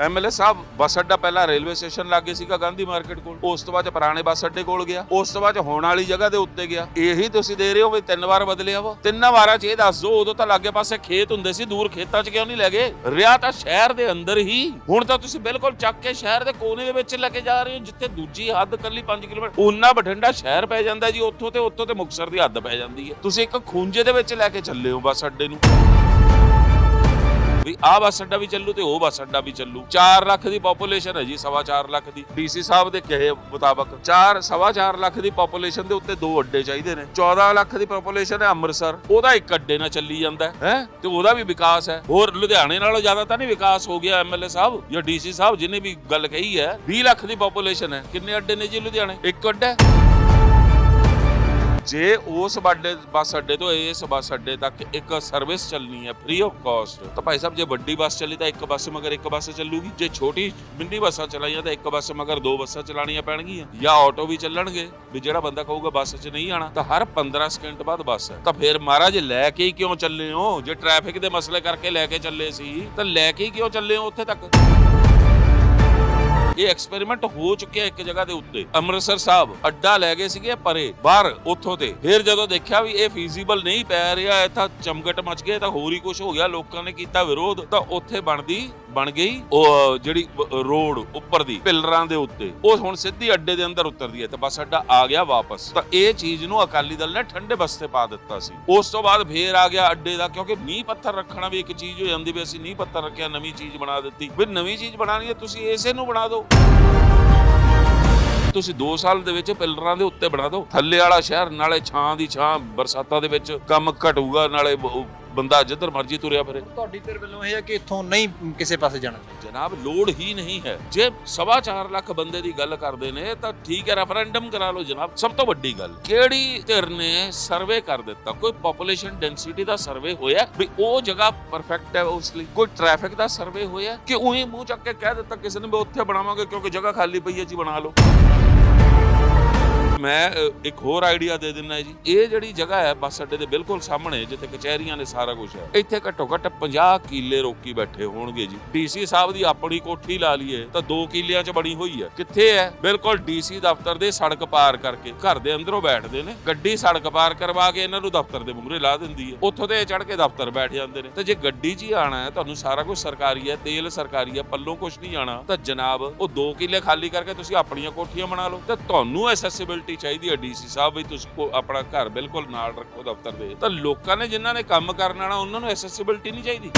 MLA ਸਾਹਿਬ, ਬੱਸ ਅੱਡਾ ਪਹਿਲਾਂ railway station ਲਾਗੇ ਸੀਗਾ ਗਾਂਧੀ ਮਾਰਕੀਟ ਕੋਲ। ਉਸ ਤੋਂ ਬਾਅਦ ਪੁਰਾਣੇ ਬੱਸ ਅੱਡੇ ਕੋਲ ਗਿਆ। ਉਸ ਤੋਂ ਬਾਅਦ ਹੋਣ ਵਾਲੀ ਜਗ੍ਹਾ ਦੇ ਉੱਤੇ ਗਿਆ। ਇਹੀ ਤੁਸੀਂ ਦੇ ਰਹੇ ਹੋ ਵੀ ਤਿੰਨ ਵਾਰ ਬਦਲਿਆ ਵਾ? ਤਿੰਨਾਂ ਵਾਰਾਂ 'ਚ ਇਹ ਦੱਸ ਦਿਓ, ਉਦੋਂ ਤਾਂ ਲਾਗੇ ਪਾਸੇ ਖੇਤ ਹੁੰਦੇ ਸੀ, ਦੂਰ ਖੇਤਾਂ 'ਚ ਕਿਉਂ ਨਹੀਂ ਲੈ ਗਏ? ਰਿਆ ਤਾਂ ਸ਼ਹਿਰ ਦੇ ਅੰਦਰ ਹੀ। ਹੁਣ ਤਾਂ ਤੁਸੀਂ ਬਿਲਕੁਲ ਚੱਕ ਕੇ ਸ਼ਹਿਰ ਦੇ ਕੋਨੇ ਦੇ ਵਿੱਚ ਲੈ ਕੇ ਜਾ ਰਹੇ ਹੋ, ਜਿੱਥੇ ਦੂਜੀ ਹੱਦ ਕੱਲੀ 5 ਕਿਲੋਮੀਟਰ। ਉਨਾ ਬਠਿੰਡਾ ਸ਼ਹਿਰ ਪੈ ਜਾਂਦਾ ਜੀ, ਉੱਥੋਂ ਤੇ ਉੱਥੋਂ ਤੇ ਮੁਕਸਰ ਦੀ ਹੱਦ ਪੈ ਜਾਂਦੀ ਹੈ। ਤੁਸੀਂ ਇੱਕ ਖੂੰਜੇ ਦੇ ਵਿੱਚ ਲੈ ਕੇ ਚੱਲੇ ਹੋ ਬੱਸ ਅੱਡੇ ਨੂੰ। ਵੀ ਆਹ ਬੱਸ ਅੱਡਾ ਵੀ ਚੱਲੂ ਤੇ ਉਹ ਬੱਸ ਅੱਡਾ ਵੀ ਚੱਲੂ। 4 ਲੱਖ ਦੀ ਪੋਪੂਲੇਸ਼ਨ ਹੈ ਜੀ, ਸਵਾ 4 ਲੱਖ ਦੀ। ਡੀਸੀ ਸਾਹਿਬ ਦੇ ਕਹੇ ਮੁਤਾਬਕ 4 ਸਵਾ 4 ਲੱਖ ਦੀ ਪੋਪੂਲੇਸ਼ਨ ਦੇ ਉੱਤੇ ਦੋ ਅੱਡੇ ਚਾਹੀਦੇ ਨੇ। 14 ਲੱਖ ਦੀ ਪੋਪੂਲੇਸ਼ਨ ਹੈ ਅੰਮ੍ਰਿਤਸਰ। ਉਹਦਾ ਇੱਕ ਅੱਡੇ ਨਾਲ ਚੱਲੀ ਜਾਂਦਾ ਹੈ ਤੇ ਉਹਦਾ ਵੀ ਵਿਕਾਸ ਹੈ। ਹੋਰ ਲੁਧਿਆਣੇ ਨਾਲੋਂ ਜ਼ਿਆਦਾ ਤਾਂ ਨਹੀਂ ਵਿਕਾਸ ਹੋ ਗਿਆ ਐਮਐਲਏ ਸਾਹਿਬ, ਜਾਂ ਡੀਸੀ ਸਾਹਿਬ ਜਿਹਨੇ ਵੀ ਗੱਲ ਕਹੀ ਹੈ 20 ਲੱਖ ਦੀ ਪੋਪੂਲੇਸ਼ਨ ਹੈ। ਕਿੰਨੇ ਅੱਡੇ ਨੇ ਜੀ ਲੁਧਿਆਣੇ? ਇੱਕ ਅੱਡਾ ਜੇ ਉਸ ਵੱਡੇ ਬੱਸ ਅੱਡੇ ਤੋਂ ਇਸ ਬੱਸ ਅੱਡੇ ਤੱਕ ਇੱਕ ਸਰਵਿਸ ਚੱਲਣੀ ਹੈ ਫ੍ਰੀ ਆਫ ਕਾਸਟ ਤਾਂ ਭਾਈ ਸਾਹਿਬ ਜੇ ਵੱਡੀ ਬੱਸ ਚੱਲੀ ਤਾਂ ਇੱਕ ਬੱਸ ਮਗਰ ਇੱਕ ਬੱਸ ਚੱਲੂਗੀ। ਜੇ ਛੋਟੀ ਮਿੰਨੀ ਬੱਸਾਂ ਚਲਾਈਆਂ ਤਾਂ ਇੱਕ ਬੱਸ ਮਗਰ ਦੋ ਬੱਸਾਂ ਚਲਾਉਣੀਆਂ ਪੈਣਗੀਆਂ। ਜਾਂ ਆਟੋ ਵੀ ਚੱਲਣਗੇ, ਵੀ ਜਿਹੜਾ ਬੰਦਾ ਕਹੂਗਾ ਬੱਸ 'ਚ ਨਹੀਂ ਆਣਾ ਤਾਂ ਹਰ 15 ਸਕਿੰਟ ਬਾਅਦ ਬੱਸ ਹੈ। ਤਾਂ ਫਿਰ ਮਹਾਰਾਜ ਲੈ ਕੇ ਹੀ ਕਿਉਂ ਚੱਲੇ ਹੋ? ਜੇ ਟ੍ਰੈਫਿਕ ਦੇ ਮਸਲੇ ਕਰਕੇ ਲੈ ਕੇ ਚੱਲੇ ਸੀ, ਤਾਂ ਲੈ ਕੇ ਹੀ ਕਿਉਂ ਚੱਲੇ ਹੋ ਉੱਥੇ ਤੱਕ? ਇਹ ਐਕਸਪੈਰੀਮੈਂਟ ਹੋ ਚੁੱਕਿਆ ਇੱਕ ਜਗ੍ਹਾ ਦੇ ਉੱਤੇ। ਅੰਮ੍ਰਿਤਸਰ ਸਾਹਿਬ ਅੱਡਾ ਲੈ ਗਏ ਸੀਗੇ ਪਰੇ, ਬਾਹਰ, ਉੱਥੋਂ ਤੇ। ਫਿਰ ਜਦੋਂ ਦੇਖਿਆ ਵੀ ਇਹ ਫੀਜ਼ੀਬਲ ਨਹੀਂ ਪੈ ਰਿਹਾ ਇੱਥਾ ਚਮਕਟ ਮਚ ਗਏ ਤਾਂ ਹੋਰ ਹੀ ਕੁਝ ਹੋ ਗਿਆ, ਲੋਕਾਂ ਨੇ ਕੀਤਾ ਵਿਰੋਧ, ਤਾਂ ਉੱਥੇ ਬਣਦੀ ਬਣ ਗਈ, ਉਹ ਜਿਹੜੀ ਰੋਡ ਉੱਪਰ ਦੀ ਪਿਲਰਾਂ ਦੇ ਉੱਤੇ, ਉਹ ਹੁਣ ਸਿੱਧੀ ਅੱਡੇ ਦੇ ਅੰਦਰ ਉਤਰਦੀ ਹੈ ਤੇ ਬੱਸ ਅੱਡਾ ਆ ਗਿਆ ਵਾਪਸ। ਤਾਂ ਇਹ ਚੀਜ਼ ਨੂੰ ਅਕਾਲੀ ਦਲ ਨੇ ਠੰਡੇ ਬਸਤੇ ਪਾ ਦਿੱਤਾ ਸੀ। ਉਸ ਤੋਂ ਬਾਅਦ ਫੇਰ ਆ ਗਿਆ ਅੱਡੇ ਦਾ, ਕਿਉਂਕਿ ਨੀਂਹ ਪੱਥਰ ਰੱਖਣਾ ਵੀ ਇੱਕ ਚੀਜ਼ ਹੋ ਜਾਂਦੀ ਵੀ ਅਸੀਂ ਨੀਂਹ ਪੱਥਰ ਰੱਖਿਆ, ਨਵੀਂ ਚੀਜ਼ ਬਣਾ ਦਿੱਤੀ। ਵੀ ਨਵੀਂ ਚੀਜ਼ ਬਣਾਣੀ ਹੈ, ਤੁਸੀਂ ਇਸੇ ਨੂੰ ਬਣਾ ਦਿਓ। ਤੁਸੀਂ 2 ਸਾਲ ਦੇ ਵਿੱਚ ਪਿਲਰਾਂ ਦੇ ਉੱਤੇ ਬਣਾ ਦਿਓ। ਥੱਲੇ ਵਾਲਾ ਸ਼ਹਿਰ, ਨਾਲੇ ਛਾਂ ਦੀ ਛਾਂ, ਬਰਸਾਤਾਂ ਦੇ ਵਿੱਚ ਕੰਮ ਘਟੂਗਾ, ਨਾਲੇ ਬੰਦਾ ਜਿੱਧਰ ਮਰਜ਼ੀ ਤੁਰਿਆ ਫਿਰੇ। ਤੁਹਾਡੀ ਤੇਰੇ ਵੱਲੋਂ ਇਹ ਹੈ ਕਿ ਇੱਥੋਂ ਨਹੀਂ ਕਿਸੇ ਪਾਸੇ ਜਾਣਾ ਜਨਾਬ ਲੋੜ ਹੀ ਨਹੀਂ ਹੈ। ਜੇ ਸਵਾ ਚਾਰ ਲੱਖ ਬੰਦੇ ਦੀ ਗੱਲ ਕਰਦੇ ਨੇ ਤਾਂ ਠੀਕ ਹੈ ਰੈਫਰੈਂਡਮ ਕਰਾ ਲਓ ਜਨਾਬ। ਸਭ ਤੋਂ ਵੱਡੀ ਗੱਲ ਕਿਹੜੀ ਧਿਰ ਨੇ ਸਰਵੇ ਕਰ ਦਿੱਤਾ? ਕੋਈ ਪੋਪੂਲੇਸ਼ਨ ਡੈਂਸਿਟੀ ਦਾ ਸਰਵੇ ਹੋਇਆ ਵੀ ਉਹ ਜਗ੍ਹਾ ਪਰਫੈਕਟ ਹੈ ਉਸ ਲਈ? ਕੋਈ ਟ੍ਰੈਫਿਕ ਦਾ ਸਰਵੇ ਹੋਇਆ ਕਿ ਉਹੀ ਮੂੰਹ ਚੱਕ ਕੇ ਕਹਿ ਦਿੱਤਾ ਕਿਸੇ ਨੇ ਵੀ ਉੱਥੇ ਬਣਾਵਾਂਗੇ ਕਿਉਂਕਿ ਜਗ੍ਹਾ ਖਾਲੀ ਪਈ ਹੈ ਜੀ ਬਣਾ ਲਓ। ਮੈਂ ਇੱਕ ਹੋਰ ਆਈਡੀਆ ਦੇ ਦਿੰਦਾ ਜੀ। ਇਹ ਜਿਹੜੀ ਜਗ੍ਹਾ ਹੈ ਬੱਸ ਅੱਡੇ ਦੇ ਬਿਲਕੁਲ ਸਾਹਮਣੇ, ਜਿੱਥੇ ਕਚਹਿਰੀਆਂ ਨੇ ਸਾਰਾ ਕੁਝ ਹੈ। ਇੱਥੇ ਘੱਟੋ ਘੱਟ 50 ਕਿੱਲੇ ਰੋਕੀ ਬੈਠੇ ਹੋਣਗੇ ਜੀ। ਡੀਸੀ ਸਾਹਿਬ ਦੀ ਆਪਣੀ ਕੋਠੀ ਲਾ ਲਈਏ, ਤਾਂ 2 ਕਿੱਲਿਆਂ 'ਚ ਬਣੀ ਹੋਈ ਹੈ। ਕਿੱਥੇ ਹੈ? ਬਿਲਕੁਲ ਡੀਸੀ ਦਫ਼ਤਰ ਦੇ ਸੜਕ ਪਾਰ ਕਰਕੇ। ਘਰ ਦੇ ਅੰਦਰੋਂ ਬੈਠਦੇ ਨੇ। ਗੱਡੀ ਸੜਕ ਪਾਰ ਕਰਵਾ ਕੇ ਇਹਨਾਂ ਨੂੰ ਦਫ਼ਤਰ ਦੇ ਮੂਹਰੇ ਲਾ ਦਿੰਦੀ ਹੈ। ਉੱਥੋਂ ਤੇ ਚੜ ਕੇ ਦਫ਼ਤਰ ਬੈਠ ਜਾਂਦੇ ਨੇ। ਤੇ ਜੇ ਗੱਡੀ 'ਚ ਹੀ ਆਣਾ ਹੈ, ਤੁਹਾਨੂੰ ਸਾਰਾ ਕੁਝ ਸਰਕਾਰੀ ਹੈ, ਤੇਲ ਸਰਕਾਰੀ ਹੈ, ਪੱਲੋਂ ਕੁਝ ਨਹੀਂ ਆਣਾ ਤਾਂ ਜਨਾਬ, ਉਹ 2 ਕਿੱਲੇ ਖਾਲੀ ਕਰਕੇ ਤੁਸੀਂ ਆਪਣੀਆਂ ਕੋਠੀਆਂ ਬਣਾ ਲਓ। ਤੇ ਤੁਹਾਨੂੰ ਐਸੈਸਿਬਿਲਟੀ ਚਾਹੀਦੀ ਹੈ ਡੀਸੀ ਸਾਹਿਬ ਵੀ ਤੁਸੀਂ ਕੋ- ਆਪਣਾ ਘਰ ਬਿਲਕੁਲ ਨਾਲ ਰੱਖੋ ਦਫ਼ਤਰ ਦੇ। ਤਾਂ ਲੋਕਾਂ ਨੇ ਜਿਨ੍ਹਾਂ ਨੇ ਕੰਮ ਕਰਨ ਆਣਾ ਉਹਨਾਂ ਨੂੰ ਐਸੈਸਿਬਿਲਟੀ ਨਹੀਂ ਚਾਹੀਦੀ।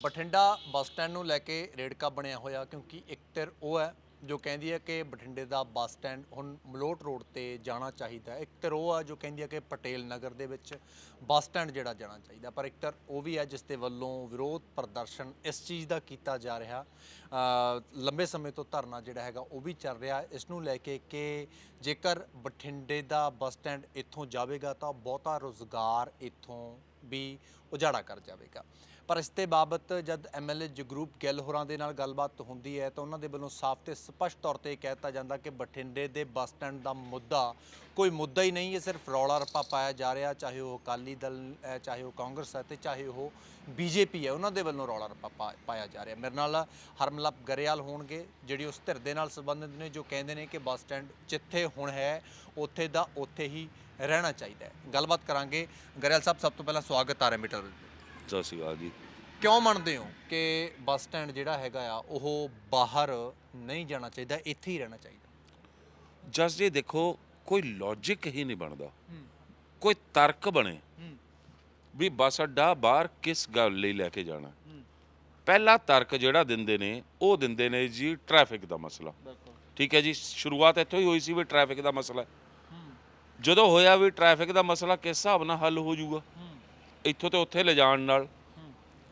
ਬਠਿੰਡਾ ਬੱਸ ਸਟੈਂਡ ਨੂੰ ਲੈ ਕੇ ਰੇੜਕਾ ਬਣਿਆ ਹੋਇਆ ਕਿਉਂਕਿ ਇੱਕ ਧਿਰ ਉਹ ਹੈ ਜੋ ਕਹਿੰਦੀ ਹੈ ਕਿ ਬਠਿੰਡੇ ਦਾ ਬੱਸ ਸਟੈਂਡ ਹੁਣ ਮਲੋਟ ਰੋਡ ਤੇ ਜਾਣਾ ਚਾਹੀਦਾ ਹੈ। ਇੱਕ ਧਿਰ ਉਹ ਆ ਜੋ ਕਹਿੰਦੀ ਹੈ ਕਿ ਪਟੇਲ ਨਗਰ ਦੇ ਵਿੱਚ ਬੱਸ ਸਟੈਂਡ ਜਿਹੜਾ ਜਾਣਾ ਚਾਹੀਦਾ। ਪਰ ਇੱਕ ਧਿਰ ਉਹ ਵੀ ਹੈ ਜਿਸ ਦੇ ਵੱਲੋਂ ਵਿਰੋਧ ਪ੍ਰਦਰਸ਼ਨ ਇਸ ਚੀਜ਼ ਦਾ ਕੀਤਾ ਜਾ ਰਿਹਾ। ਲੰਬੇ ਸਮੇਂ ਤੋਂ ਧਰਨਾ ਜਿਹੜਾ ਹੈਗਾ ਉਹ ਵੀ ਚੱਲ ਰਿਹਾ। ਇਸ ਨੂੰ ਲੈ ਕੇ ਕਿ ਜੇਕਰ ਬਠਿੰਡੇ ਦਾ ਬੱਸ ਸਟੈਂਡ ਇੱਥੋਂ ਜਾਵੇਗਾ ਤਾਂ ਬਹੁਤਾ ਰੋਜ਼ਗਾਰ ਇੱਥੋਂ ਵੀ ਉਜਾੜਾ ਕਰ ਜਾਵੇਗਾ। ਪਰ ਇਸ ਤੇ ਬਾਬਤ ਜਦ ਐਮਐਲਏ ਜਗਰੂਪ ਗਿੱਲ ਹੋਰਾਂ ਦੇ ਨਾਲ ਗੱਲਬਾਤ ਹੁੰਦੀ ਹੈ ਤਾਂ ਉਹਨਾਂ ਦੇ ਵੱਲੋਂ ਸਾਫ਼ ਤੇ ਸਪਸ਼ਟ ਤੌਰ ਤੇ ਕਹਿ ਦਿੱਤਾ ਜਾਂਦਾ ਕਿ ਬਠਿੰਡੇ ਦੇ ਬੱਸ ਸਟੈਂਡ ਦਾ ਮੁੱਦਾ ਕੋਈ ਮੁੱਦਾ ਹੀ ਨਹੀਂ ਹੈ ਸਿਰਫ ਰੌਲਾ ਰੱਪਾ ਪਾਇਆ ਜਾ ਰਿਹਾ, ਚਾਹੇ ਉਹ ਅਕਾਲੀ ਦਲ ਹੈ ਚਾਹੇ ਉਹ ਕਾਂਗਰਸ ਹੈ ਤੇ ਚਾਹੇ ਉਹ ਬੀਜੇਪੀ ਹੈ, ਉਹਨਾਂ ਦੇ ਵੱਲੋਂ ਰੌਲਾ ਰੱਪਾ ਪਾ- ਪਾਇਆ ਜਾ ਰਿਹਾ। ਮੇਰੇ ਨਾਲ ਹਰਮਲਪ ਗਰੇਵਾਲ ਹੋਣਗੇ, ਜਿਹੜੀ ਉਸ ਧਿਰ ਦੇ ਨਾਲ ਸੰਬੰਧਿਤ ਨੇ, ਜੋ ਕਹਿੰਦੇ ਨੇ ਕਿ ਬੱਸ ਸਟੈਂਡ ਜਿੱਥੇ ਹੁਣ ਹੈ, ਉੱਥੇ ਦਾ ਉੱਥੇ ਹੀ ਰਹਿਣਾ ਚਾਹੀਦਾ ਹੈ। ਗੱਲਬਾਤ ਕਰਾਂਗੇ। ਗਰੇਵਾਲ ਸਾਹਿਬ, ਸਭ ਤੋਂ ਪਹਿਲਾਂ ਸਵਾਗਤ ਆ ਰਿਹਾ ਮੀਟਰ ਸ਼੍ਰੀ ਅਕਾਲ ਜੀ। ਕਿਉਂ ਮੰਨਦੇ ਹੋ ਕਿ ਬੱਸ ਸਟੈਂਡ ਜਿਹੜਾ ਹੈਗਾ ਆ ਉਹ ਬਾਹਰ ਨਹੀਂ ਜਾਣਾ ਚਾਹੀਦਾ ਇੱਥੇ ਹੀ ਰਹਿਣਾ ਚਾਹੀਦਾ? ਜਸ ਜੀ ਦੇਖੋ ਕੋਈ ਲੌਜੀਕ ਹੀ ਨਹੀਂ ਬਣਦਾ। ਕੋਈ ਤਰਕ ਬਣੇ। ਵੀ ਬੱਸ ਅੱਡਾ ਬਾਹਰ ਕਿਸ ਗੱਲ ਲਈ ਲੈ ਕੇ ਜਾਣਾ। ਪਹਿਲਾ ਤਰਕ ਜਿਹੜਾ ਦਿੰਦੇ ਨੇ ਉਹ ਦਿੰਦੇ ਨੇ ਜੀ ਟ੍ਰੈਫਿਕ ਦਾ ਮਸਲਾ। ਠੀਕ ਹੈ ਜੀ ਸ਼ੁਰੂਆਤ ਇੱਥੋਂ ਹੀ ਹੋਈ ਸੀ ਵੀ ਟ੍ਰੈਫਿਕ ਦਾ ਮਸਲਾ। ਹੈ। ਜਦੋਂ ਹੋਇਆ ਵੀ ਟ੍ਰੈਫਿਕ ਦਾ ਮਸਲਾ ਕਿਸ ਹਿਸਾਬ ਨਾਲ ਹੱਲ ਹੋ ਜਾਊਗਾ? ਇੱਥੋਂ ਤੇ ਉੱਥੇ ਲਿਜਾਣ ਨਾਲ।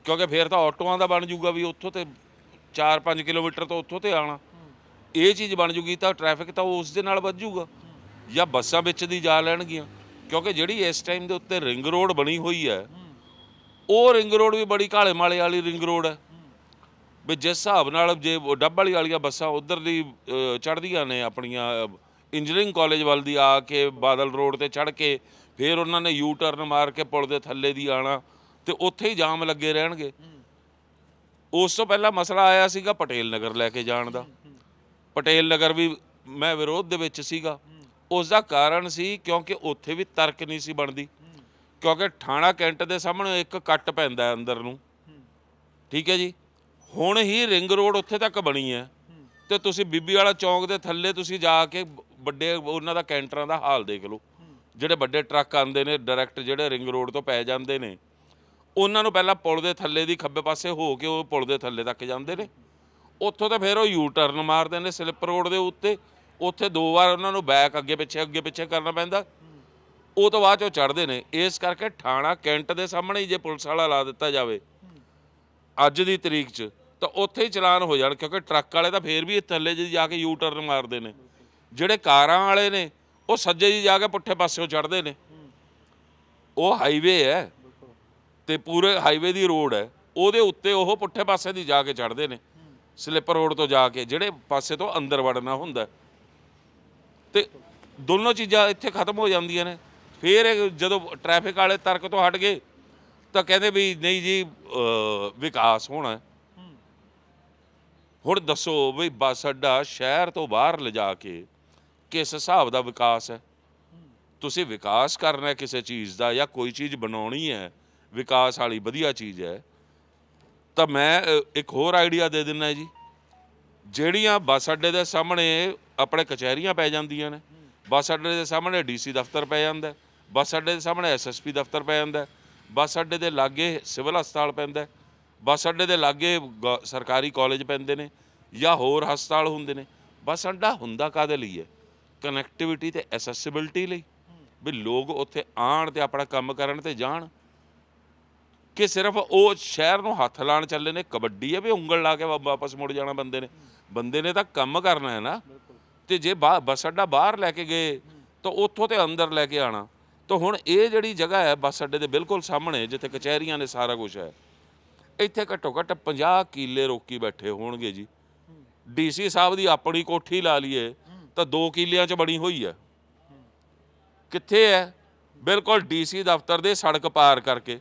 ਕਿਉਂਕਿ ਫੇਰ ਤਾਂ ਆਟੋਆਂ ਦਾ ਬਣ ਜਾਊਗਾ ਵੀ ਉੱਥੋਂ ਤੇ 4-5 ਕਿਲੋਮੀਟਰ ਤੋਂ ਉੱਥੋਂ ਤੇ ਆਣਾ। ਇਹ ਚੀਜ਼ ਬਣ ਜੂਗੀ ਤਾਂ ਟ੍ਰੈਫਿਕ ਤਾਂ ਉਸ ਦੇ ਨਾਲ ਵੱਧ ਜਾਊਗਾ ਜਾਂ ਬੱਸਾਂ ਵਿੱਚ ਦੀ ਜਾ ਲੈਣਗੀਆਂ। ਕਿਉਂਕਿ ਜਿਹੜੀ ਇਸ ਟਾਈਮ ਦੇ ਉੱਤੇ ਰਿੰਗ ਰੋਡ ਬਣੀ ਹੋਈ ਹੈ, ਉਹ ਰਿੰਗ ਰੋਡ ਵੀ ਬੜੀ ਕਾਲੇ ਮਾਲੇ ਵਾਲੀ ਰਿੰਗ ਰੋਡ ਹੈ। ਵੀ ਜਿਸ ਹਿਸਾਬ ਨਾਲ ਜੇ ਡੱਬ ਵਾਲੀ ਵਾਲੀਆਂ ਬੱਸਾਂ ਉਧਰ ਦੀ ਚੜ੍ਹਦੀਆਂ ਨੇ ਆਪਣੀਆਂ ਇੰਜੀਨੀਅਰਿੰਗ ਕਾਲਜ ਵੱਲ ਦੀ ਆ ਕੇ ਬਾਦਲ ਰੋਡ ਤੇ ਚੜ੍ਹ ਕੇ ਫਿਰ ਉਹਨਾਂ ਨੇ ਯੂ ਟਰਨ ਮਾਰ ਕੇ ਪੁਲ ਦੇ ਥੱਲੇ ਦੀ ਆਣਾ ਤੇ ਉੱਥੇ ਹੀ ਜਾਮ ਲੱਗੇ ਰਹਿਣਗੇ। ਉਸ ਤੋਂ ਪਹਿਲਾਂ ਮਸਲਾ ਆਇਆ ਸੀਗਾ ਪਟੇਲ ਨਗਰ ਲੈ ਕੇ ਜਾਣ ਦਾ। ਪਟੇਲ ਨਗਰ ਵੀ ਮੈਂ ਵਿਰੋਧ ਦੇ ਵਿੱਚ ਸੀਗਾ। ਉਸ ਦਾ ਕਾਰਨ ਸੀ ਕਿਉਂਕਿ ਉੱਥੇ ਵੀ ਤਰਕ ਨਹੀਂ ਸੀ ਬਣਦੀ। ਕਿਉਂਕਿ ਥਾਣਾ ਕੈਂਟ ਦੇ ਸਾਹਮਣੇ ਇੱਕ ਕੱਟ ਪੈਂਦਾ ਅੰਦਰ ਨੂੰ। ਠੀਕ ਹੈ ਜੀ? ਹੁਣ ਹੀ ਰਿੰਗ ਰੋਡ ਉੱਥੇ ਤੱਕ ਬਣੀ ਹੈ। ਤੇ ਤੁਸੀਂ ਬੀਬੀ ਵਾਲਾ ਚੌਂਕ ਦੇ ਥੱਲੇ ਤੁਸੀਂ ਜਾ ਕੇ ਵੱਡੇ ਉਹਨਾਂ ਦਾ ਕੈਂਟਰਾਂ ਦਾ ਹਾਲ ਦੇਖ ਲਓ। ਜਿਹੜੇ ਵੱਡੇ ਟਰੱਕ ਆਉਂਦੇ ਨੇ ਡਾਇਰੈਕਟ ਜਿਹੜੇ ਰਿੰਗ ਰੋਡ ਤੋਂ ਪੈ ਜਾਂਦੇ ਨੇ, ਉਹਨਾਂ ਨੂੰ ਪਹਿਲਾਂ ਪੁਲ ਦੇ ਥੱਲੇ ਦੀ ਖੱਬੇ ਪਾਸੇ ਹੋ ਕੇ ਉਹ ਪੁਲ ਦੇ ਥੱਲੇ ਤੱਕ ਜਾਂਦੇ ਨੇ। ਉੱਥੋਂ ਤਾਂ ਫਿਰ ਉਹ ਯੂ ਟਰਨ ਮਾਰਦੇ ਨੇ ਸਲਿੱਪ ਰੋਡ ਦੇ ਉੱਤੇ। ਉੱਥੇ ਦੋ ਵਾਰ ਉਹਨਾਂ ਨੂੰ ਬੈਕ ਅੱਗੇ ਪਿੱਛੇ ਅੱਗੇ ਪਿੱਛੇ ਕਰਨਾ ਪੈਂਦਾ। ਉਹ ਤੋਂ ਬਾਅਦ ਚ ਉਹ ਚੜ੍ਹਦੇ ਨੇ। ਇਸ ਕਰਕੇ ਥਾਣਾ ਕੈਂਟ ਦੇ ਸਾਹਮਣੇ ਹੀ ਜੇ ਪੁਲਿਸ ਵਾਲਾ ਲਾ ਦਿੱਤਾ ਜਾਵੇ, ਅੱਜ ਦੀ ਤਰੀਕ 'ਚ, ਤਾਂ ਉੱਥੇ ਹੀ ਚਲਾਨ ਹੋ ਜਾਣ। ਕਿਉਂਕਿ ਟਰੱਕ ਵਾਲੇ ਤਾਂ ਫੇਰ ਵੀ ਥੱਲੇ ਜੀ ਜਾ ਕੇ ਯੂ ਟਰਨ ਮਾਰਦੇ ਨੇ। ਜਿਹੜੇ ਕਾਰਾਂ ਵਾਲੇ ਨੇ ਉਹ ਸੱਜੇ ਜੀ ਜਾ ਕੇ ਪੁੱਠੇ ਪਾਸਿਓਂ ਚੜ੍ਹਦੇ ਨੇ। ਉਹ ਹਾਈਵੇ ਹੈ ਤੇ ਪੂਰੇ ਹਾਈਵੇ ਦੀ ਰੋਡ ਹੈ। ਉਹਦੇ ਉੱਤੇ ਉਹ ਪੁੱਠੇ ਪਾਸੇ ਦੀ ਜਾ ਕੇ ਚੜ੍ਹਦੇ ਨੇ। ਸਲਿੱਪਰ ਰੋਡ ਤੋਂ ਜਾ ਕੇ, ਜਿਹੜੇ ਪਾਸੇ ਤੋਂ ਅੰਦਰ ਵੜਨਾ ਹੁੰਦਾ। ਹੈ। ਤੇ ਦੋਨੋਂ ਚੀਜ਼ਾਂ ਇੱਥੇ ਖਤਮ ਹੋ ਜਾਂਦੀਆਂ ਨੇ। ਫਿਰ ਜਦੋਂ ਟ੍ਰੈਫਿਕ ਵਾਲੇ ਤਰਕ ਤੋਂ ਹਟ ਗਏ, ਤਾਂ ਕਹਿੰਦੇ ਵੀ ਨਹੀਂ ਜੀ ਵਿਕਾਸ ਹੋਣਾ ਹੁਣ ਦੱਸੋ ਵੀ ਬੱਸ ਅੱਡਾ ਸ਼ਹਿਰ ਤੋਂ ਬਾਹਰ ਲਿਜਾ ਕੇ ਕਿਸ ਹਿਸਾਬ ਦਾ ਵਿਕਾਸ ਹੈ? ਤੁਸੀਂ ਵਿਕਾਸ ਕਰਨਾ ਕਿਸੇ ਚੀਜ਼ ਦਾ ਜਾਂ ਕੋਈ ਚੀਜ਼ ਬਣਾਉਣੀ ਹੈ ਵਿਕਾਸ ਵਾਲੀ ਵਧੀਆ ਚੀਜ਼ ਹੈ ਤਾਂ ਮੈਂ ਇੱਕ ਹੋਰ ਆਈਡੀਆ ਦੇ ਦਿੰਦਾ ਜੀ। ਜਿਹੜੀਆਂ ਬੱਸ ਅੱਡੇ ਦੇ ਸਾਹਮਣੇ ਆਪਣੇ ਕਚਹਿਰੀਆਂ ਪੈ ਜਾਂਦੀਆਂ ਨੇ ਬੱਸ ਅੱਡੇ ਦੇ ਸਾਹਮਣੇ ਡੀਸੀ ਦਫ਼ਤਰ ਪੈ ਜਾਂਦਾ ਹੈ, ਬੱਸ ਅੱਡੇ ਦੇ ਸਾਹਮਣੇ ਐਸਐਸਪੀ ਦਫ਼ਤਰ ਪੈ ਜਾਂਦਾ ਹੈ, ਬੱਸ ਅੱਡੇ ਦੇ ਲਾਗੇ ਸਿਵਲ ਹਸਪਤਾਲ ਪੈਂਦਾ ਹੈ, ਬੱਸ ਅੱਡੇ ਦੇ ਲਾਗੇ ਗ- ਸਰਕਾਰੀ ਕਾਲਜ ਪੈਂਦੇ ਨੇ ਜਾਂ ਹੋਰ ਹਸਪਤਾਲ ਹੁੰਦੇ ਨੇ। ਬੱਸ ਅੱਡਾ ਹੁੰਦਾ ਕਾਦੇ ਲਈ ਹੈ? ਕਨੈਕਟੀਵਿਟੀ ਤੇ ਐਸੈਸਿਬਿਲਟੀ ਲਈ ਵੀ ਲੋਕ ਉੱਥੇ ਆਣ ਤੇ ਆਪਣਾ ਕੰਮ ਕਰਨ ਤੇ ਜਾਣ ਕਿ ਸਿਰਫ ਉਹ ਸ਼ਹਿਰ ਨੂੰ ਹੱਥ ਲਾਣ ਚੱਲੇ ਨੇ, ਕਬੱਡੀ ਹੈ ਵੀ ਉਂਗਲ ਲਾ ਕੇ ਵਾਪਸ ਮੁੜ ਜਾਣਾ ਬੰਦੇ ਨੇ। ਬੰਦੇ ਨੇ ਤਾਂ ਕੰਮ ਕਰਨਾ ਹੈ ਨਾ। ਤੇ ਜੇ ਬਾ- ਬੱਸ ਅੱਡਾ ਬਾਹਰ ਲੈ ਕੇ ਗਏ, ਤਾਂ ਉੱਥੋਂ ਤੇ ਅੰਦਰ ਲੈ ਕੇ ਆਣਾ ਤਾਂ ਹੁਣ ਇਹ ਜਿਹੜੀ ਜਗ੍ਹਾ ਹੈ, ਬੱਸ ਅੱਡੇ ਦੇ ਬਿਲਕੁਲ ਸਾਹਮਣੇ, ਜਿੱਥੇ ਕਚਹਿਰੀਆਂ ਨੇ ਸਾਰਾ ਕੁਝ ਹੈ, ਇੱਥੇ ਘੱਟੋ ਘੱਟ 50 ਕਿੱਲੇ ਰੋਕੀ ਬੈਠੇ ਹੋਣਗੇ ਜੀ। ਡੀਸੀ ਸਾਹਿਬ ਦੀ ਆਪਣੀ ਕੋਠੀ ਲਾ ਲਈਏ ਤਾਂ 2 ਕਿੱਲਿਆਂ 'ਚ ਬਣੀ ਹੋਈ ਹੈ। ਕਿੱਥੇ ਹੈ? ਬਿਲਕੁਲ ਡੀਸੀ ਦਫ਼ਤਰ ਦੇ ਸੜਕ ਪਾਰ ਕਰਕੇ।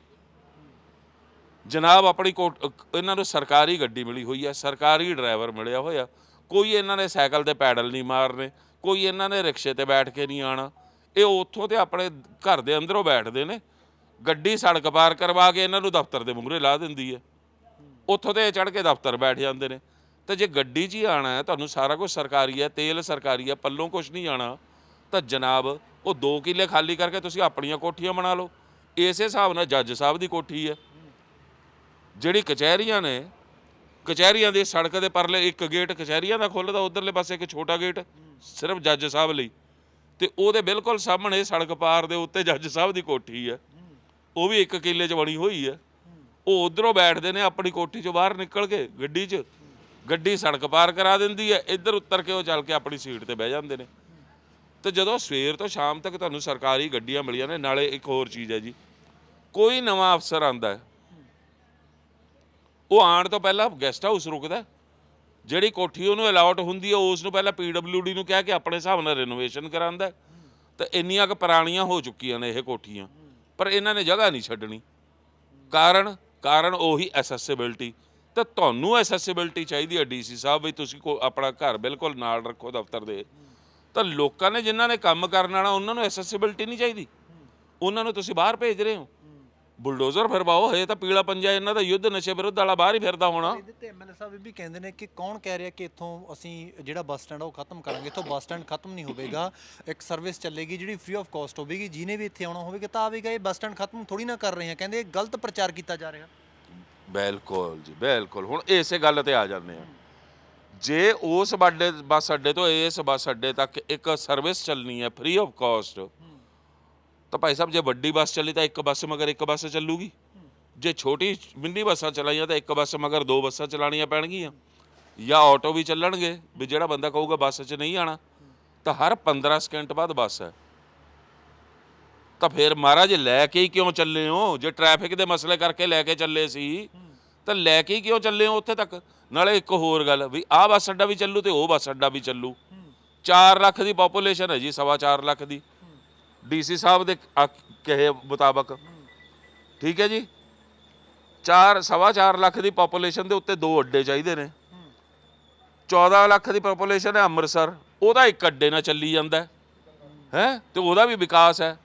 ਜਨਾਬ, ਆਪਣੀ ਕੋਠ- ਇਹਨਾਂ ਨੂੰ ਸਰਕਾਰੀ ਗੱਡੀ ਮਿਲੀ ਹੋਈ ਹੈ, ਸਰਕਾਰੀ ਡਰਾਈਵਰ ਮਿਲਿਆ ਹੋਇਆ। ਕੋਈ ਇਹਨਾਂ ਨੇ ਸਾਈਕਲ ਤੇ ਪੈਡਲ ਨਹੀਂ ਮਾਰਨੇ, ਕੋਈ ਇਹਨਾਂ ਨੇ ਰਿਕਸ਼ੇ ਤੇ ਬੈਠ ਕੇ ਨਹੀਂ ਆਣਾ ਇਹ ਉੱਥੋਂ ਤੇ ਆਪਣੇ ਘਰ ਦੇ ਅੰਦਰੋਂ ਬੈਠਦੇ ਨੇ। ਗੱਡੀ ਸੜਕ ਪਾਰ ਕਰਵਾ ਕੇ ਇਹਨਾਂ ਨੂੰ ਦਫ਼ਤਰ ਦੇ ਮੂਹਰੇ ਲਾ ਦਿੰਦੀ ਹੈ। ਉੱਥੋਂ ਤੇ ਚੜ ਕੇ ਦਫ਼ਤਰ ਬੈਠ ਜਾਂਦੇ ਨੇ। ਤੇ ਜੇ ਗੱਡੀ 'ਚ ਹੀ ਆਣਾ ਹੈ, ਤੁਹਾਨੂੰ ਸਾਰਾ ਕੁਝ ਸਰਕਾਰੀ ਹੈ, ਤੇਲ ਸਰਕਾਰੀ ਹੈ, ਪੱਲੋਂ ਕੁਝ ਨਹੀਂ ਆਣਾ ਤਾਂ ਜਨਾਬ ਉਹ 2 ਕਿੱਲੇ ਖਾਲੀ ਕਰਕੇ ਤੁਸੀਂ ਆਪਣੀਆਂ ਕੋਠੀਆਂ ਬਣਾ ਲਓ। ਇਸੇ ਹਿਸਾਬ ਨਾਲ ਜੱਜ ਸਾਹਿਬ ਦੀ ਕੋਠੀ ਹੈ। ਜਿਹੜੀ ਕਚਹਿਰੀਆਂ ਨੇ, ਕਚਹਿਰੀਆਂ ਦੇ ਸੜਕ ਦੇ ਪਰਲੇ ਇੱਕ ਗੇਟ ਕਚਹਿਰੀਆਂ ਦਾ ਖੁੱਲਦਾ, ਉਧਰਲੇ ਪਾਸੇ ਇੱਕ ਛੋਟਾ ਗੇਟ, ਸਿਰਫ ਜੱਜ ਸਾਹਿਬ ਲਈ। ਤੇ ਉਹਦੇ ਬਿਲਕੁਲ ਸਾਹਮਣੇ ਸੜਕ ਪਾਰ ਦੇ ਉੱਤੇ ਜੱਜ ਸਾਹਿਬ ਦੀ ਕੋਠੀ ਹੈ। ਉਹ ਵੀ ਇੱਕ ਕਿੱਲੇ 'ਚ ਬਣੀ ਹੋਈ ਹੈ। ਉਹ ਉਧਰੋਂ ਬੈਠਦੇ ਨੇ, ਆਪਣੀ ਕੋਠੀ 'ਚੋਂ ਬਾਹਰ ਨਿਕਲ ਕੇ, ਗੱਡੀ 'ਚ। ਗੱਡੀ ਸੜਕ ਪਾਰ ਕਰਾ ਦਿੰਦੀ ਹੈ, ਇੱਧਰ ਉੱਤਰ ਕੇ ਉਹ ਚੱਲ ਕੇ ਆਪਣੀ ਸੀਟ ਤੇ ਬਹਿ ਜਾਂਦੇ ਨੇ। ਤੇ ਜਦੋਂ ਸਵੇਰ ਤੋਂ ਸ਼ਾਮ ਤੱਕ ਤੁਹਾਨੂੰ ਸਰਕਾਰੀ ਗੱਡੀਆਂ ਮਿਲੀਆਂ ਨੇ, ਨਾਲੇ ਇੱਕ ਹੋਰ ਚੀਜ਼ ਹੈ ਜੀ, ਕੋਈ ਨਵਾਂ ਅਫਸਰ ਆਂਦਾ ਹੈ, ਉਹ ਆਉਣ ਤੋਂ ਪਹਿਲਾਂ ਗੈਸਟ ਹਾਊਸ ਰੁਕਦਾ ਜਿਹੜੀ ਕੋਠੀ ਉਹਨੂੰ ਅਲਾਟ ਹੁੰਦੀ ਹੈ ਉਸ ਨੂੰ ਪਹਿਲਾਂ ਪੀਡਬਲਯੂਡੀ ਨੂੰ ਕਹਿ ਕੇ ਆਪਣੇ ਹਿਸਾਬ ਨਾਲ ਰੈਨੋਵੇਸ਼ਨ ਕਰਾਂਦਾ ਹੈ। ਤੇ ਇੰਨੀਆਂ ਕੁ ਪੁਰਾਣੀਆਂ ਹੋ ਚੁੱਕੀਆਂ ਨੇ ਇਹ ਕੋਠੀਆਂ, ਪਰ ਇਹਨਾਂ ਨੇ ਜਗ੍ਹਾ ਨਹੀਂ ਛੱਡਣੀ। ਕਾਰਨ ਕਾਰਨ ਉਹੀ ਐਸੈਸਿਬਿਲਟੀ ਤੇ ਤੁਹਾਨੂੰ ਐਸੈਸਿਬਿਲਟੀ ਚਾਹੀਦੀ ਹੈ ਡੀਸੀ ਸਾਹਿਬ ਵੀ ਤੁਸੀਂ ਕੋ ਆਪਣਾ ਘਰ ਬਿਲਕੁਲ ਨਾਲ ਰੱਖੋ ਦਫ਼ਤਰ ਦੇ। ਤਾਂ ਲੋਕਾਂ ਨੇ ਜਿਨ੍ਹਾਂ ਨੇ ਕੰਮ ਕਰਨ ਵਾਲਾ ਉਹਨਾਂ ਨੂੰ ਐਸੈਸਿਬਿਲਟੀ ਨਹੀਂ ਚਾਹੀਦੀ। ਉਹਨਾਂ ਨੂੰ ਤੁਸੀਂ ਬਾਹਰ ਭੇਜ ਰਹੇ ਹੋ। ਬੁਲਡੋਜ਼ਰ ਫਿਰਵਾਓ, ਹਜੇ ਤਾਂ ਪੀਲਾ ਪੰਜਾ ਇਹਨਾਂ ਦਾ ਯੁੱਧ ਨਸ਼ੇ ਵਿਰੁੱਧ ਵਾਲਾ ਬਾਹਰ ਹੀ ਫਿਰਦਾ ਹੋਣਾ। ਇਹਦੇ ਤੇ ਐਮਐਲਏ ਸਾਹਿਬ ਇਹ ਵੀ ਕਹਿੰਦੇ ਨੇ ਕਿ ਕੌਣ ਕਹਿ ਰਿਹਾ ਕਿ ਇੱਥੋਂ ਅਸੀਂ ਜਿਹੜਾ ਬੱਸ ਸਟੈਂਡ ਉਹ ਖਤਮ ਕਰਾਂਗੇ, ਇੱਥੋਂ ਬੱਸ ਸਟੈਂਡ ਖਤਮ ਨਹੀਂ ਹੋਵੇਗਾ, ਇੱਕ ਸਰਵਿਸ ਚੱਲੇਗੀ ਜਿਹੜੀ ਫ੍ਰੀ ਆਫ ਕਾਸਟ ਹੋਵੇਗੀ, ਜਿਹਨੇ ਵੀ ਇੱਥੇ ਆਉਣਾ ਹੋਵੇਗਾ ਤਾਂ ਆਵੇਗਾ ਇਹ ਬੱਸ ਸਟੈਂਡ ਖਤਮ ਥੋੜੀ ਨਾ ਕਰ ਰਹੇ ਆ। ਕਹਿੰਦੇ ਇਹ ਗਲਤ ਪ੍ਰਚਾਰ ਕੀਤਾ ਜਾ ਰਿਹਾ। ਬਿਲਕੁਲ ਜੀ, ਬਿਲਕੁਲ। ਹੁਣ ਇਸੇ ਗੱਲ ਤੇ ਆ ਜਾਂਦੇ ਆ ਜੇ ਉਸ ਵੱਡੇ, ਬੱਸ ਅੱਡੇ ਤੋਂ ਇਸ ਬੱਸ ਅੱਡੇ ਤੱਕ ਇੱਕ ਸਰਵਿਸ ਚੱਲਣੀ ਹੈ ਫ੍ਰੀ ਆਫ ਕਾਸਟ ਤਾਂ ਭਾਈ ਸਾਹਿਬ ਜੇ ਵੱਡੀ ਬੱਸ ਚੱਲੀ ਤਾਂ ਇੱਕ ਬੱਸ ਮਗਰ ਇੱਕ ਬੱਸ ਚੱਲੂਗੀ। ਜੇ ਛੋਟੀ ਮਿੰਨੀ ਬੱਸਾਂ ਚਲਾਈਆਂ ਤਾਂ ਇੱਕ ਬੱਸ ਮਗਰ ਦੋ ਬੱਸਾਂ ਚਲਾਉਣੀਆਂ ਪੈਣਗੀਆਂ। ਜਾਂ ਆਟੋ ਵੀ ਚੱਲਣਗੇ, ਵੀ ਜਿਹੜਾ ਬੰਦਾ ਕਹੂਗਾ ਬੱਸ 'ਚ ਨਹੀਂ ਆਣਾ ਤਾਂ ਹਰ 15 ਸਕਿੰਟ ਬਾਅਦ ਬੱਸ ਹੈ। ਤਾਂ ਫਿਰ ਮਹਾਰਾਜ ਲੈ ਕੇ ਹੀ ਕਿਉਂ ਚੱਲੇ ਹੋ? ਜੇ ਟ੍ਰੈਫਿਕ ਦੇ ਮਸਲੇ ਕਰਕੇ ਲੈ ਕੇ ਚੱਲੇ ਸੀ, ਤਾਂ ਲੈ ਕੇ ਹੀ ਕਿਉਂ ਚੱਲੇ ਹੋ ਉੱਥੇ ਤੱਕ? ਨਾਲੇ ਇੱਕ ਹੋਰ ਗੱਲ ਵੀ, ਆਹ ਬੱਸ ਅੱਡਾ ਵੀ ਚੱਲੂ ਤੇ ਉਹ ਬੱਸ ਅੱਡਾ ਵੀ ਚੱਲੂ। 4 ਲੱਖ ਦੀ ਪੋਪੂਲੇਸ਼ਨ ਹੈ ਜੀ, ਸਵਾ ਚਾਰ ਲੱਖ ਦੀ। ਡੀਸੀ ਸਾਹਿਬ ਦੇ ਕਹੇ ਮੁਤਾਬਕ। ਠੀਕ ਹੈ ਜੀ? 4 ਸਵਾ ਚਾਰ ਲੱਖ ਦੀ ਪੋਪੂਲੇਸ਼ਨ ਦੇ ਉੱਤੇ ਦੋ ਅੱਡੇ ਚਾਹੀਦੇ ਨੇ। 14 ਲੱਖ ਦੀ ਪੋਪੂਲੇਸ਼ਨ ਹੈ ਅੰਮ੍ਰਿਤਸਰ। ਉਹਦਾ ਇੱਕ ਅੱਡੇ ਨਾਲ ਚੱਲੀ ਜਾਂਦਾ ਹੈ? ਤੇ ਉਹਦਾ ਵੀ ਵਿਕਾਸ ਹੈ।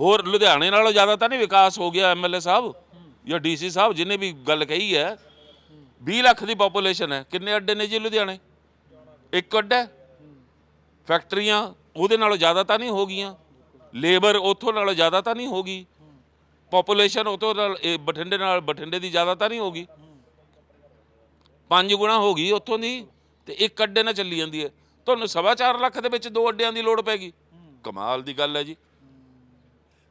ਹੋਰ ਲੁਧਿਆਣੇ ਨਾਲੋਂ ਜ਼ਿਆਦਾ ਤਾਂ ਨਹੀਂ ਵਿਕਾਸ ਹੋ ਗਿਆ ਐਮਐਲਏ ਸਾਹਿਬ ਜਾਂ ਡੀਸੀ ਸਾਹਿਬ ਜਿਹਨੇ ਵੀ ਗੱਲ ਕਹੀ ਹੈ। 20 ਲੱਖ ਦੀ ਪੋਪੂਲੇਸ਼ਨ ਹੈ। ਕਿੰਨੇ ਅੱਡੇ ਨੇ ਜੀ ਲੁਧਿਆਣੇ? ਇੱਕ ਅੱਡਾ। ਫੈਕਟਰੀਆਂ ਉਹਦੇ ਨਾਲੋਂ ਜ਼ਿਆਦਾ ਤਾਂ ਨਹੀਂ ਹੋ ਗਈਆਂ। ਲੇਬਰ ਉਥੋਂ ਨਾਲੋਂ ਜ਼ਿਆਦਾ ਤਾਂ ਨਹੀਂ ਹੋ ਗਈ। ਪੋਪੂਲੇਸ਼ਨ ਉਥੋਂ ਨਾਲ ਬਠਿੰਡੇ ਨਾਲ ਬਠਿੰਡੇ ਦੀ ਜ਼ਿਆਦਾ ਤਾਂ ਨਹੀਂ ਹੋ ਗਈ। ਪੰਜ ਗੁਣਾ ਹੋ ਗਈ ਉੱਥੋਂ ਦੀ ਤੇ ਇੱਕ ਅੱਡੇ ਨਾਲ ਚੱਲੀ ਜਾਂਦੀ ਹੈ। ਤੁਹਾਨੂੰ ਸਵਾ ਚਾਰ ਲੱਖ ਦੇ ਵਿੱਚ ਦੋ ਅੱਡਿਆਂ ਦੀ ਲੋੜ ਪੈਗੀ ਕਮਾਲ ਦੀ ਗੱਲ ਹੈ ਜੀ।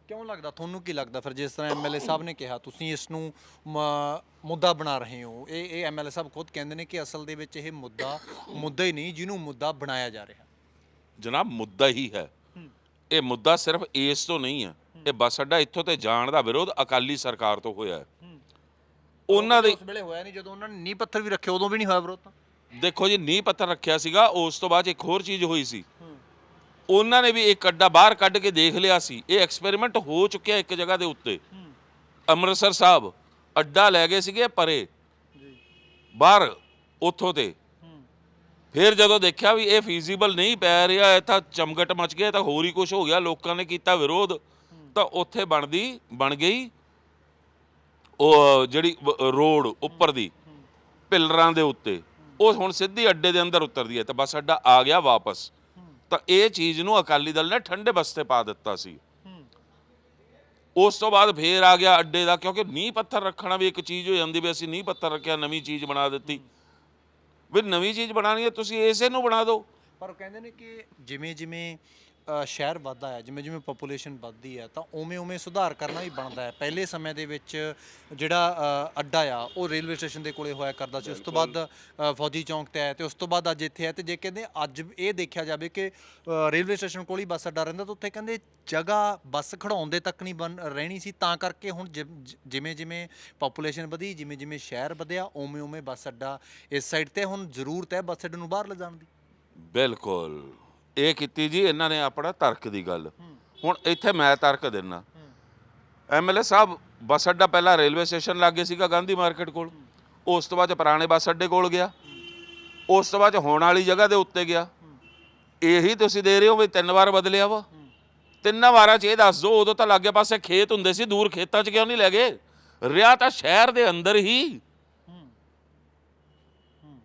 ਕਿਉਂ ਲੱਗਦਾ? ਤੁਹਾਨੂੰ ਕੀ ਲੱਗਦਾ? ਫਿਰ ਜਿਸ ਤਰ੍ਹਾਂ ਐਮਐਲਏ ਸਾਹਿਬ ਨੇ ਕਿਹਾ ਤੁਸੀਂ ਇਸ ਨੂੰ ਮ- ਮੁੱਦਾ ਬਣਾ ਰਹੇ ਹੋ। ਇਹ ਇਹ ਐਮਐਲਏ ਸਾਹਿਬ ਖੁਦ ਕਹਿੰਦੇ ਨੇ ਕਿ ਅਸਲ ਦੇ ਵਿੱਚ ਇਹ ਮੁੱਦਾ ਮੁੱਦਾ ਹੀ ਨਹੀਂ ਜਿਹਨੂੰ ਮੁੱਦਾ ਬਣਾਇਆ ਜਾ ਰਿਹਾ। ਜਨਾਬ ਮੁੱਦਾ ਹੀ ਹੈ। ਇਹ ਮੁੱਦਾ ਸਿਰਫ ਇਸ ਤੋਂ ਨਹੀਂ ਹੈ। ਇਹ ਬੱਸ ਅੱਡਾ ਇੱਥੋਂ ਤੇ ਜਾਣ ਦਾ ਵਿਰੋਧ ਅਕਾਲੀ ਸਰਕਾਰ ਤੋਂ ਹੋਇਆ ਹੈ। ਉਹਨਾਂ ਦੇ ਉਸ ਵੇਲੇ ਹੋਇਆ ਨਹੀਂ ਜਦੋਂ ਉਹਨਾਂ ਨੇ ਨੀਂਹ ਪੱਥਰ ਵੀ ਰੱਖੇ ਉਦੋਂ ਵੀ ਨਹੀਂ ਹੋਇਆ ਵਿਰੋਧ ਤਾਂ। ਦੇਖੋ ਜੀ ਨੀਂਹ ਪੱਥਰ ਰੱਖਿਆ ਸੀਗਾ ਉਸ ਤੋਂ ਬਾਅਦ ਇੱਕ ਹੋਰ ਚੀਜ਼ ਹੋਈ ਸੀ। ਉਹਨਾਂ ਨੇ ਵੀ ਇੱਕ ਅੱਡਾ ਬਾਹਰ ਕੱਢ ਕੇ ਦੇਖ ਲਿਆ ਸੀ। ਇਹ ਐਕਸਪੈਰੀਮੈਂਟ ਹੋ ਚੁੱਕਿਆ ਇੱਕ ਜਗ੍ਹਾ ਦੇ ਉੱਤੇ। ਅੰਮ੍ਰਿਤਸਰ ਸਾਹਿਬ ਅੱਡਾ ਲੈ ਗਏ ਸੀਗੇ ਪਰੇ। ਬਾਹਰ ਉੱਥੋਂ ਤੇ। ਫਿਰ ਜਦੋਂ ਦੇਖਿਆ ਵੀ ਇਹ ਫੀਜ਼ੀਬਲ ਨਹੀਂ ਪੈ ਰਿਹਾ ਇਹ ਤਾਂ ਚਮਗਟ ਮਚ ਗਿਆ ਤਾਂ ਹੋਰ ਹੀ ਕੁਝ ਹੋ ਗਿਆ। ਲੋਕਾਂ ਨੇ ਕੀਤਾ ਵਿਰੋਧ ਤਾਂ ਉੱਥੇ ਬਣਦੀ ਬਣ ਗਈ। ਉਹ ਜਿਹੜੀ ਰੋਡ ਉੱਪਰ ਦੀ ਪਿਲਰਾਂ ਦੇ ਉੱਤੇ। ਉਹ ਹੁਣ ਸਿੱਧੀ ਅੱਡੇ ਦੇ ਅੰਦਰ ਉਤਰਦੀ ਹੈ ਤਾਂ ਬਸ ਅੱਡਾ ਆ ਗਿਆ ਵਾਪਸ। ਤਾਂ ਇਹ ਚੀਜ਼ ਨੂੰ ਅਕਾਲੀ ਦਲ ਨੇ ਠੰਡੇ ਬਸਤੇ ਪਾ ਦਿੱਤਾ ਸੀ। ਉਸ ਤੋਂ ਬਾਅਦ ਫੇਰ ਆ ਗਿਆ ਅੱਡੇ ਦਾ ਕਿਉਂਕਿ ਨੀਂਹ ਪੱਥਰ ਰੱਖਣਾ ਵੀ ਇੱਕ ਚੀਜ਼ ਹੋ ਜਾਂਦੀ ਵੀ ਅਸੀਂ ਨੀਂਹ ਪੱਥਰ ਰੱਖਿਆ ਨਵੀਂ ਚੀਜ਼ ਬਣਾ ਦਿੱਤੀ। ਵੀ ਨਵੀਂ ਚੀਜ਼ ਬਣਾਣੀ ਹੈ ਤੁਸੀਂ ਇਸੇ ਨੂੰ ਬਣਾ ਦਿਓ। ਪਰ ਉਹ ਕਹਿੰਦੇ ਨੇ ਕਿ ਜਿਵੇਂ ਜਿਵੇਂ ਸ਼ਹਿਰ ਵੱਧਦਾ ਹੈ ਜਿਵੇਂ ਜਿਵੇਂ ਪੋਪੂਲੇਸ਼ਨ ਵੱਧਦੀ ਹੈ ਤਾਂ ਉਵੇਂ ਉਵੇਂ ਸੁਧਾਰ ਕਰਨਾ ਹੀ ਬਣਦਾ ਹੈ। ਪਹਿਲੇ ਸਮੇਂ ਦੇ ਵਿੱਚ ਜਿਹੜਾ ਅ, ਅੱਡਾ ਆ ਉਹ ਰੇਲਵੇ ਸਟੇਸ਼ਨ ਦੇ ਕੋਲੇ ਹੋਇਆ ਕਰਦਾ ਸੀ। ਉਸ ਤੋਂ ਬਾਅਦ ਅ, ਫੌਜੀ ਚੌਂਕ ਤੇ ਆਇਆ ਤੇ ਉਸ ਤੋਂ ਬਾਅਦ ਅੱਜ ਇੱਥੇ ਹੈ ਤੇ ਜੇ ਕਹਿੰਦੇ ਅੱਜ ਇਹ ਦੇਖਿਆ ਜਾਵੇ ਕਿ ਅ, ਰੇਲਵੇ ਸਟੇਸ਼ਨ ਕੋਲ ਹੀ ਬੱਸ ਅੱਡਾ ਰਹਿੰਦਾ ਤਾਂ ਉੱਥੇ ਕਹਿੰਦੇ ਜਗ੍ਹਾ ਬੱਸ ਖੜਾਉਣ ਦੇ ਤੱਕ ਨਹੀਂ ਬਣ ਰਹਿਣੀ ਸੀ। ਤਾਂ ਕਰਕੇ ਹੁਣ ਜਿ- ਜਿਵੇਂ ਜਿਵੇਂ ਪੋਪੂਲੇਸ਼ਨ ਵਧੀ ਜਿਵੇਂ ਜਿਵੇਂ ਸ਼ਹਿਰ ਵਧਿਆ ਉਵੇਂ ਉਵੇਂ ਬੱਸ ਅੱਡਾ ਇਸ ਸਾਈਡ ਤੇ ਹੁਣ ਜ਼ਰੂਰਤ ਹੈ ਬੱਸ ਅੱਡੇ ਨੂੰ ਬਾਹਰ ਲਿਜਾਣ ਦੀ। ਬਿਲਕੁਲ। ਇਹ ਕੀਤੀ ਜੀ, ਇਹਨਾਂ ਨੇ ਆਪਣਾ ਤਰਕ ਦੀ ਗੱਲ। ਹੁਣ ਇੱਥੇ ਮੈਂ ਤਰਕ ਦਿੰਨਾ। ਐਮਐਲਏ ਸਾਹਿਬ, ਬੱਸ ਅੱਡਾ ਪਹਿਲਾਂ ਰੇਲਵੇ ਸਟੇਸ਼ਨ ਲਾਗੇ ਸੀਗਾ ਗਾਂਧੀ ਮਾਰਕੀਟ ਕੋਲ। ਉਸ ਤੋਂ ਬਾਅਦ ਪੁਰਾਣੇ ਬੱਸ ਅੱਡੇ ਕੋਲ ਗਿਆ। ਉਸ ਤੋਂ ਬਾਅਦ ਹੋਣ ਵਾਲੀ ਜਗ੍ਹਾ ਦੇ ਉੱਤੇ ਗਿਆ। ਇਹੀ ਤੁਸੀਂ ਦੇ ਰਹੇ ਹੋ ਵੀ ਤਿੰਨ ਵਾਰ ਬਦਲਿਆ ਵਾ। ਤਿੰਨਾਂ ਵਾਰਾਂ 'ਚ ਇਹ ਦੱਸ ਦਿਓ, ਉਦੋਂ ਤਾਂ ਲਾਗੇ ਪਾਸੇ ਖੇਤ ਹੁੰਦੇ ਸੀ, ਦੂਰ ਖੇਤਾਂ 'ਚ ਕਿਉਂ ਨਹੀਂ ਲੈ ਗਏ? ਰਿਆ ਤਾਂ ਸ਼ਹਿਰ ਦੇ ਅੰਦਰ ਹੀ।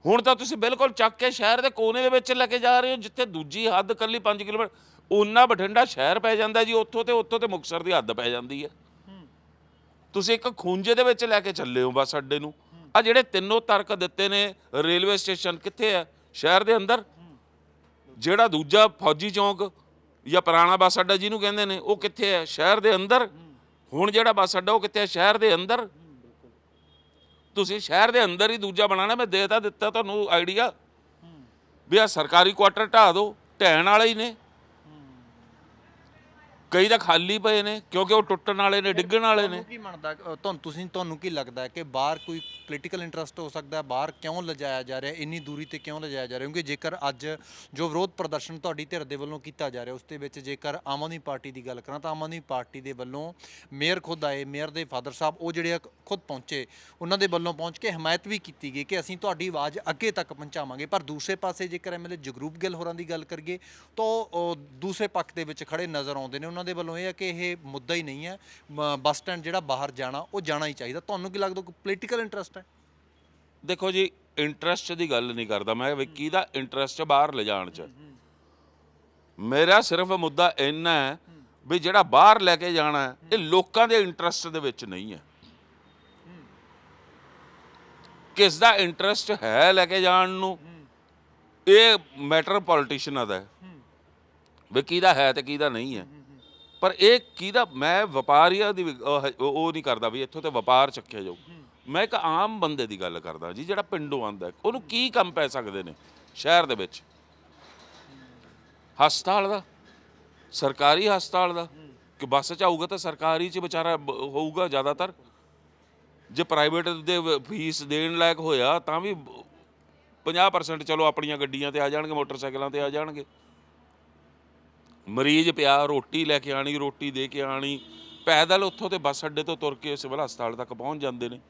ਹੁਣ ਤਾਂ ਤੁਸੀਂ ਬਿਲਕੁਲ ਚੱਕ ਕੇ ਸ਼ਹਿਰ ਦੇ ਕੋਨੇ ਦੇ ਵਿੱਚ ਲੈ ਕੇ ਜਾ ਰਹੇ ਹੋ, ਜਿੱਥੇ ਦੂਜੀ ਹੱਦ ਕੱਲੀ 5 ਕਿਲੋਮੀਟਰ ਉਹਨਾਂ ਬਠਿੰਡਾ ਸ਼ਹਿਰ ਪੈ ਜਾਂਦਾ ਜੀ, ਉੱਥੋਂ ਤੇ ਉੱਥੋਂ ਤੇ ਮੁਕਸਰ ਦੀ ਹੱਦ ਪੈ ਜਾਂਦੀ ਹੈ। ਤੁਸੀਂ ਇੱਕ ਖੂੰਜੇ ਦੇ ਵਿੱਚ ਲੈ ਕੇ ਚੱਲੇ ਹੋ ਬਸ ਅੱਡੇ ਨੂੰ। ਆ ਜਿਹੜੇ ਤਿੰਨੋਂ ਤਰਕ ਦਿੱਤੇ ਨੇ ਰੇਲਵੇ ਸਟੇਸ਼ਨ ਕਿੱਥੇ ਹੈ? ਸ਼ਹਿਰ ਦੇ ਅੰਦਰ। ਜਿਹੜਾ ਦੂਜਾ ਫੌਜੀ ਚੌਂਕ ਜਾਂ ਪੁਰਾਣਾ ਬੱਸ ਅੱਡਾ ਜਿਹਨੂੰ ਕਹਿੰਦੇ ਨੇ, ਉਹ ਕਿੱਥੇ ਹੈ? ਸ਼ਹਿਰ ਦੇ ਅੰਦਰ। ਹੁਣ ਜਿਹੜਾ ਬੱਸ ਅੱਡਾ ਉਹ ਕਿੱਥੇ ਹੈ? ਸ਼ਹਿਰ ਦੇ ਅੰਦਰ। ਤੁਸੀਂ ਸ਼ਹਿਰ ਦੇ ਅੰਦਰ ਹੀ ਦੂਜਾ ਬਣਾਣਾ ਮੈਂ ਦੇ ਤਾਂ ਦਿੱਤਾ ਤੁਹਾਨੂੰ ਆਈਡੀਆ। ਵੀ ਆ ਸਰਕਾਰੀ ਕੁਆਟਰ ਢਾਹ ਦਿਓ, ਢਹਿਣ ਵਾਲੇ ਹੀ ਨੇ। ਕਈ ਤਾਂ ਖਾਲੀ ਪਏ ਨੇ ਕਿਉਂਕਿ ਉਹ ਟੁੱਟਣ ਵਾਲੇ ਨੇ ਡਿੱਗਣ ਵਾਲੇ ਨੇ। ਤੁਹਾਨੂੰ ਕੀ ਮੰਨਦਾ? ਤੁਹਾਨੂੰ ਤੁਸੀਂ ਤੁਹਾਨੂੰ ਕੀ ਲੱਗਦਾ ਹੈ ਕਿ ਬਾਹਰ ਕੋਈ ਪੋਲੀਟੀਕਲ ਇੰਟਰਸਟ ਹੋ ਸਕਦਾ ਹੈ? ਬਾਹਰ ਕਿਉਂ ਲਿਜਾਇਆ ਜਾ ਰਿਹਾ? ਇੰਨੀ ਦੂਰੀ ਤੇ ਕਿਉਂ ਲਿਜਾਇਆ ਜਾ ਰਿਹਾ? ਕਿਉਂਕਿ ਜੇਕਰ ਅੱਜ ਜੋ ਵਿਰੋਧ ਪ੍ਰਦਰਸ਼ਨ ਤੁਹਾਡੀ ਧਿਰ ਦੇ ਵੱਲੋਂ ਕੀਤਾ ਜਾ ਰਿਹਾ ਉਸ ਦੇ ਵਿੱਚ ਜੇਕਰ ਆਮ ਆਦਮੀ ਪਾਰਟੀ ਦੀ ਗੱਲ ਕਰਾਂ ਤਾਂ ਆਮ ਆਦਮੀ ਪਾਰਟੀ ਦੇ ਵੱਲੋਂ ਮੇਅਰ ਖੁਦ ਆਏ ਮੇਅਰ ਦੇ ਫਾਦਰ ਸਾਹਿਬ ਉਹ ਜਿਹੜੇ ਖੁਦ ਪਹੁੰਚੇ ਉਹਨਾਂ ਦੇ ਵੱਲੋਂ ਪਹੁੰਚ ਕੇ ਹਮਾਇਤ ਵੀ ਕੀਤੀ ਗਈ ਕਿ ਅਸੀਂ ਤੁਹਾਡੀ ਆਵਾਜ਼ ਅੱਗੇ ਤੱਕ ਪਹੁੰਚਾਵਾਂਗੇ। ਪਰ ਦੂਸਰੇ ਪਾਸੇ ਜੇਕਰ ਐਮਐਲਏ ਜਗਰੂਪ ਗਿੱਲ ਹੋਰਾਂ ਦੀ ਗੱਲ ਕਰੀਏ ਤਾਂ ਉਹ ਦੂਸਰੇ ਪੱਖ ਦੇ ਵਿੱਚ ਖੜੇ ਨਜ਼ਰ ਆਉਂਦੇ ਨੇ। ਉਹਨਾਂ ਦੇ ਵੱਲੋਂ ਇਹ ਹੈ ਕਿ ਇਹ ਮੁੱਦਾ ਹੀ ਨਹੀਂ ਹੈ। ਮ- ਬੱਸ ਸਟੈਂਡ ਜਿਹੜਾ ਬਾਹਰ ਜਾਣਾ ਉਹ ਜਾਣਾ ਹੀ ਚਾਹੀਦਾ। ਤੁਹਾਨੂੰ ਕੀ ਲੱਗਦਾ ਕੋਈ ਪੋਲੀਟੀਕਲ ਇੰਟਰਸਟ ਹੈ? ਦੇਖੋ ਜੀ ਇੰਟਰਸਟ ਦੀ ਗੱਲ ਨਹੀਂ ਕਰਦਾ ਮੈਂ ਵੀ ਕਿਹਦਾ ਇੰਟਰਸਟ ਬਾਹਰ ਲਿਜਾਣ ਚ? ਮੇਰਾ ਸਿਰਫ ਮੁੱਦਾ ਇੰਨਾ ਹੈ ਵੀ ਜਿਹੜਾ ਬਾਹਰ ਲੈ ਕੇ ਜਾਣਾ ਹੈ, ਇਹ ਲੋਕਾਂ ਦੇ ਇੰਟਰਸਟ ਦੇ ਵਿੱਚ ਨਹੀਂ ਹੈ। ਕਿਸ ਦਾ ਇੰਟਰਸਟ ਹੈ ਲੈ ਕੇ ਜਾਣ ਨੂੰ? ਇਹ ਮੈਟਰ ਪੋਲੀਟੀਸ਼ੀਅਨਾਂ ਦਾ ਹੈ। ਵੀ ਕਿਹਦਾ ਹੈ ਤੇ ਕਿਹਦਾ ਨਹੀਂ ਹੈ। ਪਰ ਇਹ ਕਿਹਦਾ ਮੈਂ ਵਪਾਰੀਆ ਦੀ ਵੀ- ਉਹ ਨਹੀਂ ਕਰਦਾ ਵੀ ਇੱਥੋਂ ਤੇ ਵਪਾਰ ਚੱਕਿਆ ਜਾਊ। ਮੈਂ ਇੱਕ ਆਮ ਬੰਦੇ ਦੀ ਗੱਲ ਕਰਦਾ ਜੀ ਜਿਹੜਾ ਪਿੰਡੋਂ ਆਂਦਾ ਹੈ। ਉਹਨੂੰ ਕੀ ਕੰਮ ਪੈ ਸਕਦੇ ਨੇ ਸ਼ਹਿਰ ਦੇ ਵਿੱਚ? ਹਸਪਤਾਲ ਦਾ? ਸਰਕਾਰੀ ਹਸਪਤਾਲ ਦਾ? ਕਿ ਬੱਸ ਚ ਆਊਗਾ ਤਾਂ ਸਰਕਾਰੀ ਚ ਵਿਚਾਰਾ ਬ- ਹੋਊਗਾ ਜ਼ਿਆਦਾਤਰ? ਜੇ ਪ੍ਰਾਈਵੇਟ ਦੇ ਵ- ਫੀਸ ਦੇਣ ਲਾਇਕ ਹੋਇਆ ਤਾਂ ਵੀ ਬ- 50% ਚਲੋ ਆਪਣੀਆਂ ਗੱਡੀਆਂ ਤੇ ਆ ਜਾਣਗੇ ਮੋਟਰਸਾਈਕਲਾਂ ਤੇ ਆ ਜਾਣਗੇ। ਮਰੀਜ਼ ਪਿਆ, ਰੋਟੀ ਲੈ ਕੇ ਆਣੀ, ਰੋਟੀ ਦੇ ਕੇ ਆਣੀ। ਪੈਦਲ ਉੱਥੋਂ ਤੇ ਬੱਸ ਅੱਡੇ ਤੋਂ ਤੁਰ ਕੇ ਸਿਵਲ ਹਸਪਤਾਲ ਤੱਕ ਪਹੁੰਚ ਜਾਂਦੇ ਨੇ।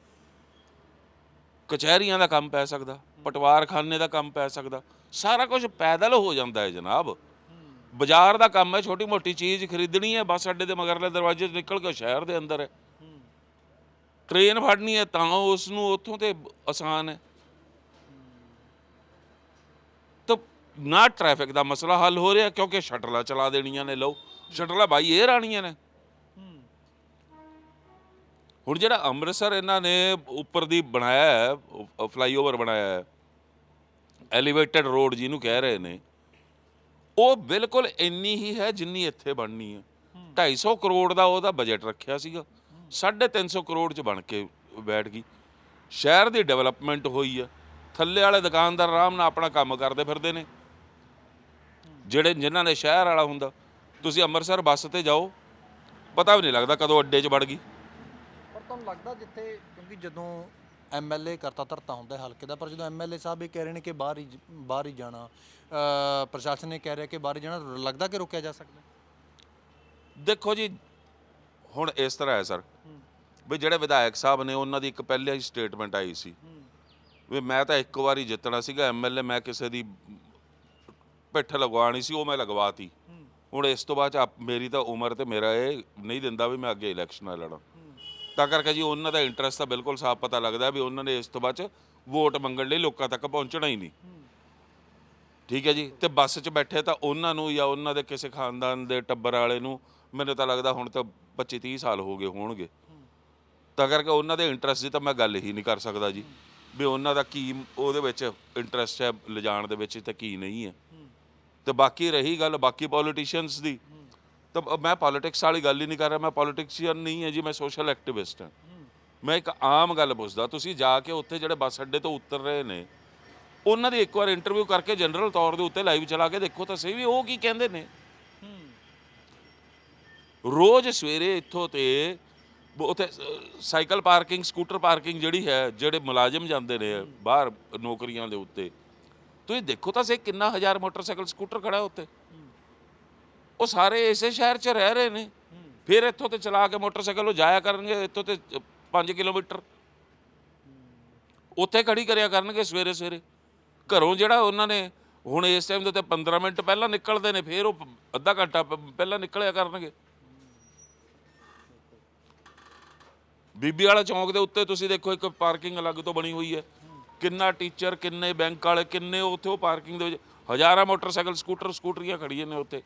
ਕਚਹਿਰੀਆਂ ਦਾ ਕੰਮ ਪੈ ਸਕਦਾ, ਪਟਵਾਰਖਾਨੇ ਦਾ ਕੰਮ ਪੈ ਸਕਦਾ। ਸਾਰਾ ਕੁਝ ਪੈਦਲ ਹੋ ਜਾਂਦਾ ਹੈ ਜਨਾਬ। ਬਾਜ਼ਾਰ ਦਾ ਕੰਮ ਹੈ ਛੋਟੀ ਮੋਟੀ ਚੀਜ਼ ਖਰੀਦਣੀ ਹੈ, ਬੱਸ ਅੱਡੇ ਦੇ ਮਗਰਲੇ ਦਰਵਾਜ਼ੇ ਤੋਂ ਨਿਕਲ ਕੇ ਸ਼ਹਿਰ ਦੇ ਅੰਦਰ ਹੈ। ਟ੍ਰੇਨ ਫੜਨੀ ਹੈ ਤਾਂ ਉਸ ਨੂੰ ਉੱਥੋਂ ਤੇ ਆਸਾਨ ਹੈ ਤਾਂ ਨਾ ਟ੍ਰੈਫਿਕ ਦਾ ਮਸਲਾ ਹੱਲ ਹੋ ਰਿਹਾ ਕਿਉਂਕਿ ਸ਼ਟਲਾਂ ਚਲਾ ਦੇਣੀਆਂ ਨੇ ਲਓ। ਸ਼ਟਲਾਂ ਬਾਈ, ਇਹ ਰਾਣੀਆਂ ਨੇ। ਹੁਣ ਜਿਹੜਾ ਅੰਮ੍ਰਿਤਸਰ ਇਹਨਾਂ ਨੇ ਉੱਪਰ ਦੀ ਬਣਾਇਆ ਹੈ ਫਲਾਈਓਵਰ ਬਣਾਇਆ ਹੈ ਐਲੀਵੇਟਡ ਰੋਡ ਜਿਹਨੂੰ ਕਹਿ ਰਹੇ ਨੇ, ਉਹ ਬਿਲਕੁਲ ਇੰਨੀ ਹੀ ਹੈ ਜਿੰਨੀ ਇੱਥੇ ਬਣਨੀ ਹੈ। 250 ਕਰੋੜ ਦਾ ਉਹਦਾ ਬਜਟ ਰੱਖਿਆ ਸੀਗਾ। 350 ਕਰੋੜ ਚ ਬਣ ਕੇ ਬੈਠ ਗਈ। ਸ਼ਹਿਰ ਦੀ ਡਿਵੈਲਪਮੈਂਟ ਹੋਈ ਹੈ। ਥੱਲੇ ਵਾਲੇ ਦੁਕਾਨਦਾਰ ਆਰਾਮ ਨਾਲ ਆਪਣਾ ਕੰਮ ਕਰਦੇ ਫਿਰਦੇ ਨੇ। ਜਿਹੜੇ ਜਿਨ੍ਹਾਂ ਨੇ ਸ਼ਹਿਰ ਵਾਲਾ ਹੁੰਦਾ ਤੁਸੀਂ ਅੰਮ੍ਰਿਤਸਰ ਬੱਸ ਤੇ ਜਾਓ ਪਤਾ ਵੀ ਨਹੀਂ ਲੱਗਦਾ ਕਦੋਂ ਅੱਡੇ 'ਚ ਵੜ ਗਈ। ਪਰ ਤੁਹਾਨੂੰ ਲੱਗਦਾ ਜਿੱਥੇ ਕਿਉਂਕਿ ਜਦੋਂ ਐਮਐਲਏ ਕਰਤਾ ਧਰਤਾ ਹੁੰਦਾ ਹੈ ਹਲਕੇ ਦਾ ਪਰ ਜਦੋਂ ਐਮਐਲਏ ਸਾਹਿਬ ਇਹ ਕਹਿ ਰਹੇ ਨੇ ਕਿ ਬਾਹਰ ਹੀ ਬਾਹਰ ਹੀ ਜਾਣਾ ਅ, ਪ੍ਰਸ਼ਾਸਨ ਨੇ ਕਹਿ ਰਿਹਾ ਕਿ ਬਾਹਰ ਹੀ ਜਾਣਾ ਲੱਗਦਾ ਕਿ ਰੋਕਿਆ ਜਾ ਸਕਦਾ ਦੇਖੋ ਜੀ ਹੁਣ ਇਸ ਤਰ੍ਹਾਂ ਹੈ ਸਰ ਵੀ ਜਿਹੜੇ ਵਿਧਾਇਕ ਸਾਹਿਬ ਨੇ ਉਹਨਾਂ ਦੀ ਇੱਕ ਪਹਿਲੇ ਹੀ ਸਟੇਟਮੈਂਟ ਆਈ ਸੀ ਵੀ ਮੈਂ ਤਾਂ ਇੱਕ ਵਾਰੀ ਜਿੱਤਣਾ ਸੀਗਾ ਐਮਐਲਏ ਮੈਂ ਕਿਸੇ ਦੀ ਪਿੱਠ ਲਗਵਾਣੀ ਸੀ, ਉਹ ਮੈਂ ਲਗਵਾਤੀ। ਹੁਣ ਇਸ ਤੋਂ ਬਾਅਦ 'ਚ ਆਪ- ਮੇਰੀ ਤਾਂ ਉਮਰ ਤੇ ਮੇਰਾ ਇਹ ਨਹੀਂ ਦਿੰਦਾ ਵੀ ਮੈਂ ਅੱਗੇ ਇਲੈਕਸ਼ਨ ਲੜਾਂ। ਤਾਂ ਕਰਕੇ ਜੀ ਉਹਨਾਂ ਦਾ ਇੰਟਰਸਟ ਤਾਂ ਬਿਲਕੁਲ ਸਾਫ਼ ਪਤਾ ਲੱਗਦਾ ਵੀ ਉਹਨਾਂ ਨੇ ਇਸ ਤੋਂ ਬਾਅਦ 'ਚ ਵੋਟ ਮੰਗਣ ਲਈ ਲੋਕਾਂ ਤੱਕ ਪਹੁੰਚਣਾ ਹੀ ਨਹੀਂ। ਠੀਕ ਹੈ ਜੀ? ਤੇ ਬੱਸ 'ਚ ਬੈਠੇ ਤਾਂ ਉਹਨਾਂ ਨੂੰ ਜਾਂ ਉਹਨਾਂ ਦੇ ਕਿਸੇ ਖਾਨਦਾਨ ਦੇ ਟੱਬਰ ਵਾਲੇ ਨੂੰ ਮੈਨੂੰ ਤਾਂ ਲੱਗਦਾ ਹੁਣ ਤਾਂ 25 30 ਸਾਲ ਹੋ ਗਏ ਹੋਣਗੇ। ਤਾਂ ਕਰਕੇ ਉਹਨਾਂ ਦੇ ਇੰਟਰਸਟ ਦੀ ਤਾਂ ਮੈਂ ਗੱਲ ਹੀ ਨਹੀਂ ਕਰ ਸਕਦਾ ਜੀ। ਵੀ ਉਹਨਾਂ ਦਾ ਕੀ, ਉਹਦੇ ਵਿੱਚ ਇੰਟਰਸਟ ਹੈ, ਲਿਜਾਣ ਦੇ ਵਿੱਚ ਤੇ ਕੀ ਨਹੀਂ ਹੈ। ਤੇ ਬਾਕੀ ਰਹੀ ਗੱਲ, ਬਾਕੀ ਪੋਲੀਟੀਸ਼ੀਅਨਸ ਦੀ। ਤਾਂ ਮੈਂ ਪੋਲਿਟਿਕਸ ਵਾਲੀ ਗੱਲ ਹੀ ਨਹੀਂ ਕਰ ਰਿਹਾ, ਮੈਂ ਪੋਲੀਟਿਕਸੀਅਨ ਨਹੀਂ ਹੈ ਜੀ, ਮੈਂ ਸੋਸ਼ਲ ਐਕਟਿਵਿਸਟ ਹਾਂ। ਮੈਂ ਇੱਕ ਆਮ ਗੱਲ ਪੁੱਛਦਾ, ਤੁਸੀਂ ਜਾ ਕੇ ਉੱਥੇ ਜਿਹੜੇ ਬੱਸ ਅੱਡੇ ਤੋਂ ਉਤਰ ਰਹੇ ਨੇ, ਉਹਨਾਂ ਦੀ ਇੱਕ ਵਾਰ ਇੰਟਰਵਿਊ ਕਰਕੇ ਜਨਰਲ ਤੌਰ ਦੇ ਉੱਤੇ ਲਾਈਵ ਚਲਾ ਕੇ ਦੇਖੋ ਤਾਂ ਸਹੀ ਵੀ ਉਹ ਕੀ ਕਹਿੰਦੇ ਨੇ। ਰੋਜ਼ ਸਵੇਰੇ ਇੱਥੋਂ ਤੇ ਬ- ਉੱਥੇ ਸਾਈਕਲ ਪਾਰਕਿੰਗ ਸਕੂਟਰ ਪਾਰਕਿੰਗ ਜਿਹੜੀ ਹੈ, ਜਿਹੜੇ ਮੁਲਾਜ਼ਮ ਜਾਂਦੇ ਨੇ ਬਾਹਰ ਨੌਕਰੀਆਂ ਦੇ ਉੱਤੇ ਤੁਸੀਂ ਦੇਖੋ ਤਾਂ ਸਹੀ ਕਿੰਨਾ ਹਜ਼ਾਰ ਮੋਟਰਸਾਈਕਲ, ਸਕੂਟਰ ਖੜਾ ਉੱਤੇ ਉਹ ਸਾਰੇ ਇਸੇ ਸ਼ਹਿਰ 'ਚ ਰਹਿ ਰਹੇ ਨੇ। ਫਿਰ ਇੱਥੋਂ ਤੇ ਚਲਾ ਕੇ ਮੋਟਰਸਾਈਕਲ ਉਹ ਜਾਇਆ ਕਰਨਗੇ, ਇੱਥੋਂ ਤੇ 5 ਕਿਲੋਮੀਟਰ। ਉੱਥੇ ਖੜੀ ਕਰਿਆ ਕਰਨਗੇ ਸਵੇਰੇ ਸਵੇਰੇ। ਘਰੋਂ ਜਿਹੜਾ ਉਹਨਾਂ ਨੇ ਹੁਣ ਇਸ ਟਾਈਮ ਦੇ ਉੱਤੇ 15 ਮਿੰਟ ਪਹਿਲਾਂ ਨਿਕਲਦੇ ਨੇ, ਫਿਰ ਉਹ ਅੱਧਾ ਘੰਟਾ ਪਹਿਲਾਂ ਨਿਕਲਿਆ ਕਰਨਗੇ। ਬੀਬੀ ਵਾਲਾ ਚੌਂਕ ਦੇ ਉੱਤੇ ਤੁਸੀਂ ਦੇਖੋ ਇੱਕ ਪਾਰਕਿੰਗ ਅਲੱਗ ਤੋਂ ਬਣੀ ਹੋਈ ਹੈ। ਕਿੰਨਾ ਟੀਚਰ, ਕਿੰਨੇ ਬੈਂਕ ਵਾਲੇ, ਕਿੰਨੇ ਉੱਥੇ ਉਹ ਪਾਰਕਿੰਗ ਦੇ ਵਿੱਚ, ਹਜ਼ਾਰਾਂ ਮੋਟਰਸਾਈਕਲ, ਸਕੂਟਰ, ਸਕੂਟਰੀਆਂ ਖੜੀਆਂ ਨੇ ਉੱਥੇ।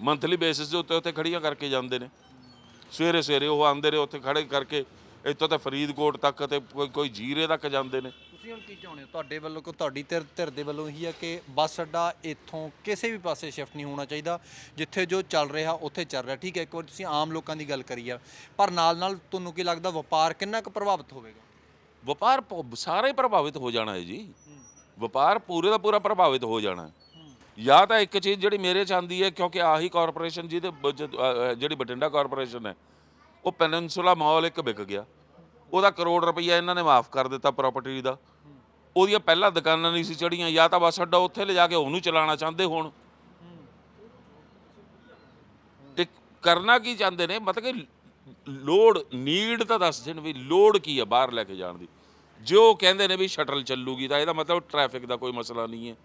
ਮੰਥਲੀ ਬੇਸਿਸ ਦੇ ਉੱਤੇ ਉੱਥੇ ਖੜੀਆਂ ਕਰਕੇ ਜਾਂਦੇ ਨੇ। ਸਵੇਰੇ ਸਵੇਰੇ ਉਹ ਆਉਂਦੇ ਨੇ, ਉੱਥੇ ਖੜੇ ਕਰਕੇ ਇੱਥੋਂ ਤਾਂ ਫਰੀਦਕੋਟ ਤੱਕ ਤੇ ਕੋਈ ਕੋਈ ਜੀਰੇ ਤੱਕ ਜਾਂਦੇ ਨੇ। ਤੁਸੀਂ ਹੁਣ ਕੀ ਚਾਹੁੰਦੇ ਹੋ? ਤੁਹਾਡੇ ਵੱਲੋਂ ਕੋ, ਤੁਹਾਡੀ ਧਿਰ ਧਿਰ ਦੇ ਵੱਲੋਂ ਇਹੀ ਆ ਕਿ ਬੱਸ ਅੱਡਾ ਇੱਥੋਂ ਕਿਸੇ ਵੀ ਪਾਸੇ ਸ਼ਿਫਟ ਨਹੀਂ ਹੋਣਾ ਚਾਹੀਦਾ, ਜਿੱਥੇ ਜੋ ਚੱਲ ਰਿਹਾ, ਉੱਥੇ ਚੱਲ ਰਿਹਾ। ਠੀਕ ਹੈ, ਇੱਕ ਵਾਰ ਤੁਸੀਂ ਆਮ ਲੋਕਾਂ ਦੀ ਗੱਲ ਕਰੀ ਆ। ਪਰ ਨਾਲ ਨਾਲ ਤੁਹਾਨੂੰ ਕੀ ਲੱਗਦਾ, ਵਪਾਰ ਕਿੰਨਾ ਕੁ ਪ੍ਰਭਾਵਿਤ ਹੋਵੇਗਾ? ਵਪਾਰ ਪ- ਸਾਰਾ ਹੀ ਪ੍ਰਭਾਵਿਤ ਹੋ ਜਾਣਾ ਹੈ ਜੀ। ਵਪਾਰ ਪੂਰੇ ਦਾ ਪੂਰਾ ਪ੍ਰਭਾਵਿਤ ਹੋ ਜਾਣਾ ਹੈ। ਜਾਂ ਤਾਂ ਇੱਕ ਚੀਜ਼ ਜਿਹੜੀ ਮੇਰੇ ਚ ਆਉਂਦੀ ਹੈ ਕਿਉਂਕਿ ਆਹੀ ਕਾਰਪੋਰੇਸ਼ਨ ਜਿਹਦੇ ਬ- ਜਦ- ਅ, ਅ, ਜਿਹੜੀ ਬਠਿੰਡਾ ਕਾਰਪੋਰੇਸ਼ਨ ਹੈ ਉਹ ਪੈਨਿਨਸੂਲਾ ਮਾਲ ਇੱਕ ਵਿਕ ਗਿਆ। ਉਹਦਾ ਕਰੋੜ ਰੁਪਈਆ ਇਹਨਾਂ ਨੇ ਮਾਫ ਕਰ ਦਿੱਤਾ ਪ੍ਰਾਪਰਟੀ ਦਾ। ਉਹਦੀਆਂ ਪਹਿਲਾਂ ਦੁਕਾਨਾਂ ਨਹੀਂ ਸੀ ਚੜੀਆਂ ਜਾਂ ਤਾਂ ਬਸ ਅੱਡਾ ਉੱਥੇ ਲਿਜਾ ਕੇ ਉਹਨੂੰ ਚਲਾਉਣਾ ਚਾਹੁੰਦੇ ਹੋਣ। ਤੇ ਕਰਨਾ ਕੀ ਚਾਹੁੰਦੇ ਨੇ? ਮਤਲਬ ਕਿ ਲੋੜ ਨੀਡ ਤਾਂ ਦੱਸ ਦੇਣ ਵੀ ਲੋੜ ਕੀ ਹੈ ਬਾਹਰ ਲੈ ਕੇ ਜਾਣ ਦੀ। ਜੋ ਕਹਿੰਦੇ ਨੇ ਵੀ ਸ਼ਟਲ ਚੱਲੂਗੀ ਤਾਂ ਇਹਦਾ ਮਤਲਬ ਟ੍ਰੈਫਿਕ ਦਾ ਕੋਈ ਮਸਲਾ ਨਹੀਂ ਹੈ।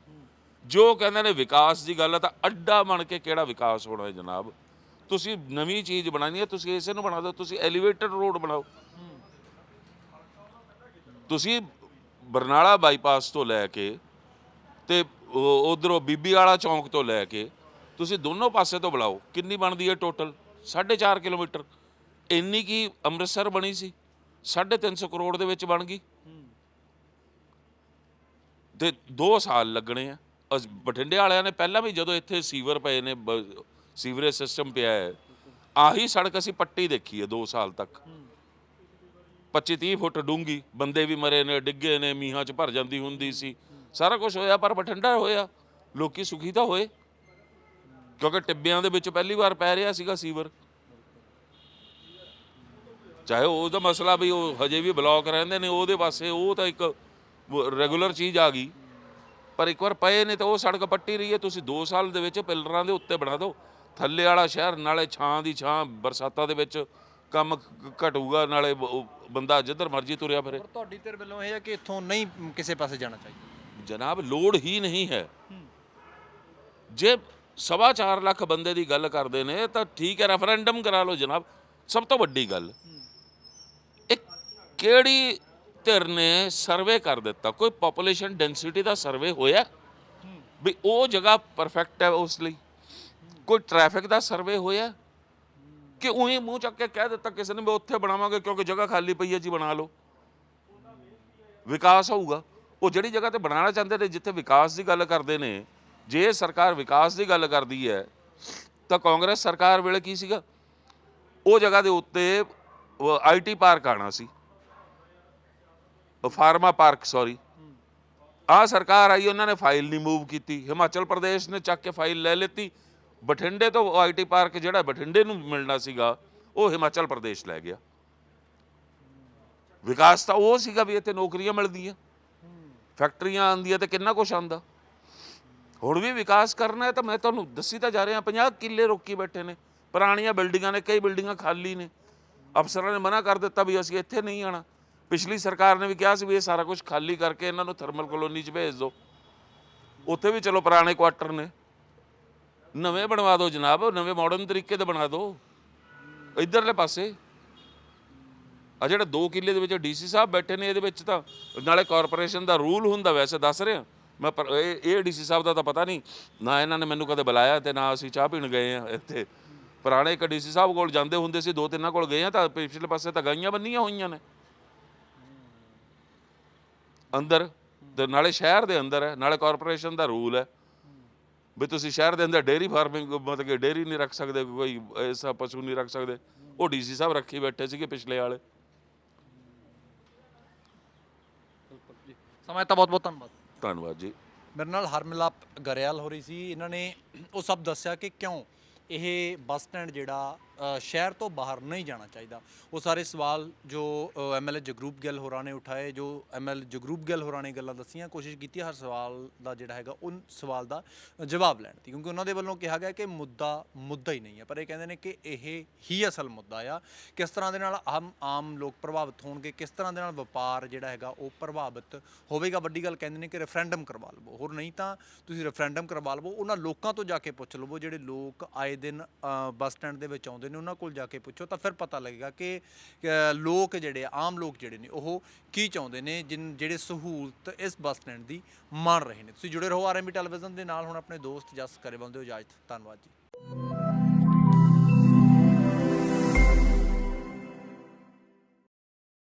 ਜੋ ਕਹਿੰਦੇ ਨੇ ਵਿਕਾਸ ਦੀ ਗੱਲ ਹੈ ਤਾਂ ਅੱਡਾ ਬਣ ਕੇ ਕਿਹੜਾ ਵਿਕਾਸ ਹੋਣਾ ਹੈ ਜਨਾਬ? ਤੁਸੀਂ ਨਵੀਂ ਚੀਜ਼ ਬਣਾਉਣੀ ਹੈ, ਤੁਸੀਂ ਇਸੇ ਨੂੰ ਬਣਾ ਦਿਓ, ਤੁਸੀਂ ਐਲੀਵੇਟਡ ਰੋਡ ਬਣਾਓ। ਤੁਸੀਂ ਬਰਨਾਲਾ ਬਾਈਪਾਸ ਤੋਂ ਲੈ ਕੇ ਤੇ ਉਧਰੋਂ ਬੀਬੀ ਵਾਲਾ ਚੌਂਕ ਤੋਂ ਲੈ ਕੇ ਤੁਸੀਂ ਦੋਨੋਂ ਪਾਸੇ ਤੋਂ ਬੁਲਾਓ ਕਿੰਨੀ ਬਣਦੀ ਹੈ ਟੋਟਲ 4.5 ਕਿਲੋਮੀਟਰ। ਇੰਨੀ ਕੀ ਅੰਮ੍ਰਿਤਸਰ ਬਣੀ ਸੀ? 350 ਕਰੋੜ ਦੇ ਵਿੱਚ ਬਣ ਗਈ। ਤੇ 2 ਸਾਲ ਲੱਗਣੇ ਆ। ਅਸ- ਬਠਿੰਡੇ ਵਾਲਿਆਂ ਨੇ ਪਹਿਲਾਂ ਵੀ ਜਦੋਂ ਇੱਥੇ ਸੀਵਰ ਪਏ ਨੇ, ਬ- ਸੀਵਰੇਜ ਸਿਸਟਮ ਪਿਆ ਹੈ, ਆਹੀ ਸੜਕ ਅਸੀਂ ਪੱਟੀ ਦੇਖੀ ਹੈ 2 ਸਾਲ ਤੱਕ। 25 30 ਫੁੱਟ ਡੂੰਗੀ ਬੰਦੇ ਵੀ ਮਰੇ ਨੇ, ਡਿੱਗੇ ਨੇ, ਮੀਂਹਾਂ 'ਚ ਭਰ ਜਾਂਦੀ ਹੁੰਦੀ ਸੀ। ਸਾਰਾ ਕੁਝ ਹੋਇਆ ਪਰ ਬਠਿੰਡਾ ਹੋਇਆ, ਲੋਕੀ ਸੁਖੀ ਤਾਂ ਹੋਏ। ਕਿਉਂਕਿ ਟਿੱਬਿਆਂ ਦੇ ਵਿੱਚ ਪਹਿਲੀ ਵਾਰ ਪੈ ਰਿਹਾ ਸੀਗਾ ਸੀਵਰ। ਚਾਹੇ ਉਹਦਾ ਮਸਲਾ ਵੀ ਉਹ ਹਜੇ ਵੀ ਬਲੌਕ ਰਹਿੰਦੇ ਨੇ, ਉਹਦੇ ਪਾਸੇ ਉਹ ਤਾਂ ਇੱਕ ਰੈਗੂਲਰ ਚੀਜ਼ ਆ ਗਈ। ਪਰ ਇੱਕ ਵਾਰ ਪਏ ਨੇ ਤਾਂ ਉਹ ਸੜਕ ਪੱਟੀ ਰਹੀ ਹੈ ਤੁਸੀਂ 2 ਸਾਲ ਦੇ ਵਿੱਚ ਪਿਲਰਾਂ ਦੇ ਉੱਤੇ ਬਣਾ ਦਿਓ। ਥੱਲੇ ਵਾਲਾ ਸ਼ਹਿਰ ਨਾਲੇ ਛਾਂ ਦੀ ਛਾਂ ਬਰਸਾਤਾਂ ਦੇ ਵਿੱਚ ਕੰਮ ਘਟੂਗਾ ਨਾਲੇ ਬੰਦਾ ਜਿੱਧਰ ਮਰਜ਼ੀ ਤੁਰਿਆ ਫਿਰੇ। ਪਰ ਤੁਹਾਡੀ ਧਿਰ ਵੱਲੋਂ ਇਹ ਹੈ ਕਿ ਇੱਥੋਂ ਨਹੀਂ ਕਿਸੇ ਪਾਸੇ ਜਾਣਾ ਚਾਹੀਦਾ। ਜਨਾਬ ਲੋੜ ਹੀ ਨਹੀਂ ਹੈ। ਜੇ ਸਵਾ ਚਾਰ ਲੱਖ ਬੰਦੇ ਦੀ ਗੱਲ ਕਰਦੇ ਨੇ ਤਾਂ ਠੀਕ ਹੈ ਰੈਫਰੈਂਡਮ ਕਰਾ ਲਓ ਜਨਾਬ। ਸਭ ਤੋਂ ਵੱਡੀ ਗੱਲ ਇਹ ਕਿਹੜੀ ਧਿਰ ਨੇ ਸਰਵੇ ਕਰ ਦਿੱਤਾ। ਕੋਈ ਪੋਪੂਲੇਸ਼ਨ ਡੈਂਸਿਟੀ ਦਾ ਸਰਵੇ ਹੋਇਆ? ਵੀ ਉਹ ਜਗ੍ਹਾ ਪਰਫੈਕਟ ਹੈ ਉਸ ਲਈ। ਕੋਈ ਟ੍ਰੈਫਿਕ ਦਾ ਸਰਵੇ ਹੋਇਆ? ਕਿ ਉਹੀ ਮੂੰਹ ਚੱਕ ਕੇ ਕਹਿ ਦਿੱਤਾ ਕਿਸੇ ਨੇ ਵੀ ਉੱਥੇ ਬਣਾਵਾਂਗੇ ਕਿਉਂਕਿ ਜਗ੍ਹਾ ਖਾਲੀ ਪਈ ਹੈ ਜੀ, ਬਣਾ ਲਓ। ਵਿਕਾਸ ਹੋਊਗਾ। ਉਹ ਜਿਹੜੀ ਜਗ੍ਹਾ ਤੇ ਬਣਾਉਣਾ ਚਾਹੁੰਦੇ ਨੇ, ਜਿੱਥੇ ਵਿਕਾਸ ਦੀ ਗੱਲ ਕਰਦੇ ਨੇ, ਜੇ ਸਰਕਾਰ ਵਿਕਾਸ ਦੀ ਗੱਲ ਕਰਦੀ ਹੈ, ਤਾਂ ਕਾਂਗਰਸ ਸਰਕਾਰ ਵੇਲੇ ਕੀ ਸੀਗਾ? ਉਹ ਜਗ੍ਹਾ ਦੇ ਉੱਤੇ ਆਈਟੀ ਪਾਰਕ ਆਣਾ ਸੀ। ਫਾਰਮਾ ਪਾਰਕ ਸੌਰੀ ਆ ਸਰਕਾਰ ਆਈ, ਉਹਨਾਂ ਨੇ ਫਾਈਲ ਨਹੀਂ ਮੂਵ ਕੀਤੀ। ਹਿਮਾਚਲ ਪ੍ਰਦੇਸ਼ ਨੇ ਚੱਕ ਕੇ ਫਾਈਲ ਲੈ ਲਿੱਤੀ। ਬਠਿੰਡੇ ਤੋਂ ਆਈਟੀ ਪਾਰਕ ਜਿਹੜਾ ਬਠਿੰਡੇ ਨੂੰ ਮਿਲਣਾ ਸੀਗਾ, ਉਹ ਹਿਮਾਚਲ ਪ੍ਰਦੇਸ਼ ਲੈ ਗਿਆ। ਵਿਕਾਸ ਤਾਂ ਉਹ ਸੀਗਾ ਵੀ ਇੱਥੇ ਨੌਕਰੀਆਂ ਮਿਲਦੀਆਂ। ਫੈਕਟਰੀਆਂ ਆਉਂਦੀਆਂ ਤੇ ਕਿੰਨਾ ਕੁਛ ਆਉਂਦਾ। ਹੁਣ ਵੀ ਵਿਕਾਸ ਕਰਨਾ ਹੈ ਤਾਂ ਮੈਂ ਤੁਹਾਨੂੰ ਦੱਸੀ ਤਾਂ ਜਾ ਰਿਹਾ 50 ਕਿੱਲੇ ਰੋਕੀ ਬੈਠੇ ਨੇ। ਪੁਰਾਣੀਆਂ ਬਿਲਡਿੰਗਾਂ ਨੇ, ਕਈ ਬਿਲਡਿੰਗਾਂ ਖਾਲੀ ਨੇ। ਅਫਸਰਾਂ ਨੇ ਮਨਾ ਕਰ ਦਿੱਤਾ ਵੀ ਅਸੀਂ ਇੱਥੇ ਨਹੀਂ ਆਣਾ ਪਿਛਲੀ ਸਰਕਾਰ ਨੇ ਵੀ ਕਿਹਾ ਸੀ ਵੀ ਇਹ ਸਾਰਾ ਕੁਝ ਖਾਲੀ ਕਰਕੇ ਇਹਨਾਂ ਨੂੰ ਥਰਮਲ ਕਲੋਨੀ 'ਚ ਭੇਜ ਦਿਓ। ਉੱਥੇ ਵੀ ਚਲੋ ਪੁਰਾਣੇ ਕੁਆਟਰ ਨੇ। ਨਵੇਂ ਬਣਵਾ ਦਿਓ ਜਨਾਬ, ਨਵੇਂ ਮਾਡਰਨ ਤਰੀਕੇ ਦੇ ਬਣਾ ਦਿਓ। ਇਧਰਲੇ ਪਾਸੇ। ਆ ਜਿਹੜਾ 2 ਕਿੱਲੇ ਦੇ ਵਿੱਚ ਡੀਸੀ ਸਾਹਿਬ ਬੈਠੇ ਨੇ ਇਹਦੇ ਵਿੱਚ ਤਾਂ ਨਾਲੇ ਕਾਰਪੋਰੇਸ਼ਨ ਦਾ ਰੂਲ ਹੁੰਦਾ ਵੈਸੇ, ਦੱਸ ਰਿਹਾ। ਮੈਂ ਪਰ ਇਹ ਇਹ ਡੀਸੀ ਸਾਹਿਬ ਦਾ ਤਾਂ ਪਤਾ ਨਹੀਂ। ਨਾ ਇਹਨਾਂ ਨੇ ਮੈਨੂੰ ਕਦੇ ਬੁਲਾਇਆ ਤੇ ਨਾ ਅਸੀਂ ਚਾਹ ਪੀਣ ਗਏ ਆ ਇੱਥੇ। ਪੁਰਾਣੇ ਇੱਕ ਡੀਸੀ ਸਾਹਿਬ ਕੋਲ ਜਾਂਦੇ ਹੁੰਦੇ ਸੀ, ਦੋ ਤਿੰਨਾਂ ਕੋਲ ਗਏ ਆ ਤਾਂ ਪਿਛਲੇ ਪਾਸੇ ਤਾਂ ਗਾਈਆਂ ਬੰਨੀਆਂ ਹੋਈਆਂ ਨੇ। ਅੰਦਰ ਤੇ ਨਾਲੇ ਸ਼ਹਿਰ ਦੇ ਅੰਦਰ ਹੈ ਨਾਲੇ ਕਾਰਪੋਰੇਸ਼ਨ ਦਾ ਰੂਲ ਹੈ। ਵੀ ਤੁਸੀਂ ਸ਼ਹਿਰ ਦੇ ਅੰਦਰ ਡੇਰੀ ਫਾਰਮਿੰਗ ਮਤਲਬ ਕਿ ਡੇਰੀ ਨਹੀਂ ਰੱਖ ਸਕਦੇ ਕੋਈ ਐਸਾ ਪਸ਼ੂ ਨਹੀਂ ਰੱਖ ਸਕਦੇ। ਉਹ ਡੀਸੀ ਸਾਹਿਬ ਰੱਖੀ ਬੈਠੇ ਸੀਗੇ ਪਿਛਲੇ ਵਾਲੇ। ਸਮਾਂ ਤਾਂ ਬਹੁਤ ਬਹੁਤ ਧੰਨਵਾਦ। ਧੰਨਵਾਦ ਜੀ। ਮੇਰੇ ਨਾਲ ਹਰਮਿਲਾਪ ਗਰੇਵਾਲ ਹੋ ਰਹੀ ਸੀ। ਇਹਨਾਂ ਨੇ ਉਹ ਸਭ ਦੱਸਿਆ ਕਿ ਕਿਉਂ ਇਹ ਬੱਸ ਸਟੈਂਡ ਜਿਹੜਾ ਸ਼ਹਿਰ ਤੋਂ ਬਾਹਰ ਨਹੀਂ ਜਾਣਾ ਚਾਹੀਦਾ। ਉਹ ਸਾਰੇ ਸਵਾਲ ਜੋ ਐਮਐਲਏ ਜਗਰੂਪ ਗਿੱਲ ਹੋਰਾਂ ਨੇ ਉਠਾਏ, ਜੋ ਐਮਐਲ ਜਗਰੂਪ ਗਿੱਲ ਹੋਰਾਂ ਨੇ ਗੱਲਾਂ ਦੱਸੀਆਂ, ਕੋਸ਼ਿਸ਼ ਕੀਤੀ ਹਰ ਸਵਾਲ ਦਾ ਜਿਹੜਾ ਹੈਗਾ ਉਹ ਸਵਾਲ ਦਾ ਜਵਾਬ ਲੈਣ ਦੀ। ਕਿਉਂਕਿ ਉਹਨਾਂ ਦੇ ਵੱਲੋਂ ਕਿਹਾ ਗਿਆ ਕਿ ਮੁੱਦਾ ਮੁੱਦਾ ਹੀ ਨਹੀਂ ਹੈ। ਪਰ ਇਹ ਕਹਿੰਦੇ ਨੇ ਕਿ ਇਹ ਹੀ ਅਸਲ ਮੁੱਦਾ ਆ। ਕਿਸ ਤਰ੍ਹਾਂ ਦੇ ਨਾਲ ਆਮ ਆਮ ਲੋਕ ਪ੍ਰਭਾਵਿਤ ਹੋਣਗੇ, ਕਿਸ ਤਰ੍ਹਾਂ ਦੇ ਨਾਲ ਵਪਾਰ ਜਿਹੜਾ ਹੈਗਾ, ਉਹ ਪ੍ਰਭਾਵਿਤ ਹੋਵੇਗਾ? ਵੱਡੀ ਗੱਲ ਕਹਿੰਦੇ ਨੇ ਕਿ ਰੈਫਰੈਂਡਮ ਕਰਵਾ ਲਵੋ। ਹੋਰ ਨਹੀਂ ਤਾਂ ਤੁਸੀਂ ਰੈਫਰੈਂਡਮ ਕਰਵਾ ਲਵੋ। ਉਹਨਾਂ ਲੋਕਾਂ ਤੋਂ ਜਾ ਕੇ ਪੁੱਛ ਲਵੋ। ਜਿਹੜੇ ਲੋਕ ਆਏ ਦਿਨ ਬੱਸ ਸਟੈਂਡ ਦੇ ਵਿੱਚ ਆਉਂਦੇ ਨੇ ਉਹਨਾਂ ਕੋਲ ਜਾ ਕੇ ਪੁੱਛੋ ਤਾਂ ਫਿਰ ਪਤਾ ਲੱਗੇਗਾ ਕਿ ਲੋਕ ਜਿਹੜੇ ਆਮ ਲੋਕ ਜਿਹੜੇ ਨੇ, ਉਹ ਕੀ ਚਾਹੁੰਦੇ ਨੇ, ਜਿਨ, ਜਿਹੜੇ ਸਹੂਲਤ ਇਸ ਬੱਸ ਸਟੈਂਡ ਦੀ ਮੰਨ ਰਹੇ ਨੇ। ਤੁਸੀਂ ਜੁੜੇ ਰਹੋ ਆਰਐਮਬੀ ਟੈਲੀਵਿਜ਼ਨ ਦੇ ਨਾਲ, ਹੁਣ ਆਪਣੇ ਦੋਸਤ ਜਸ ਕਰੇ ਬੰਦੇ ਹੋ ਇਜਾਜ਼ਤ ਧੰਨਵਾਦ ਜੀ।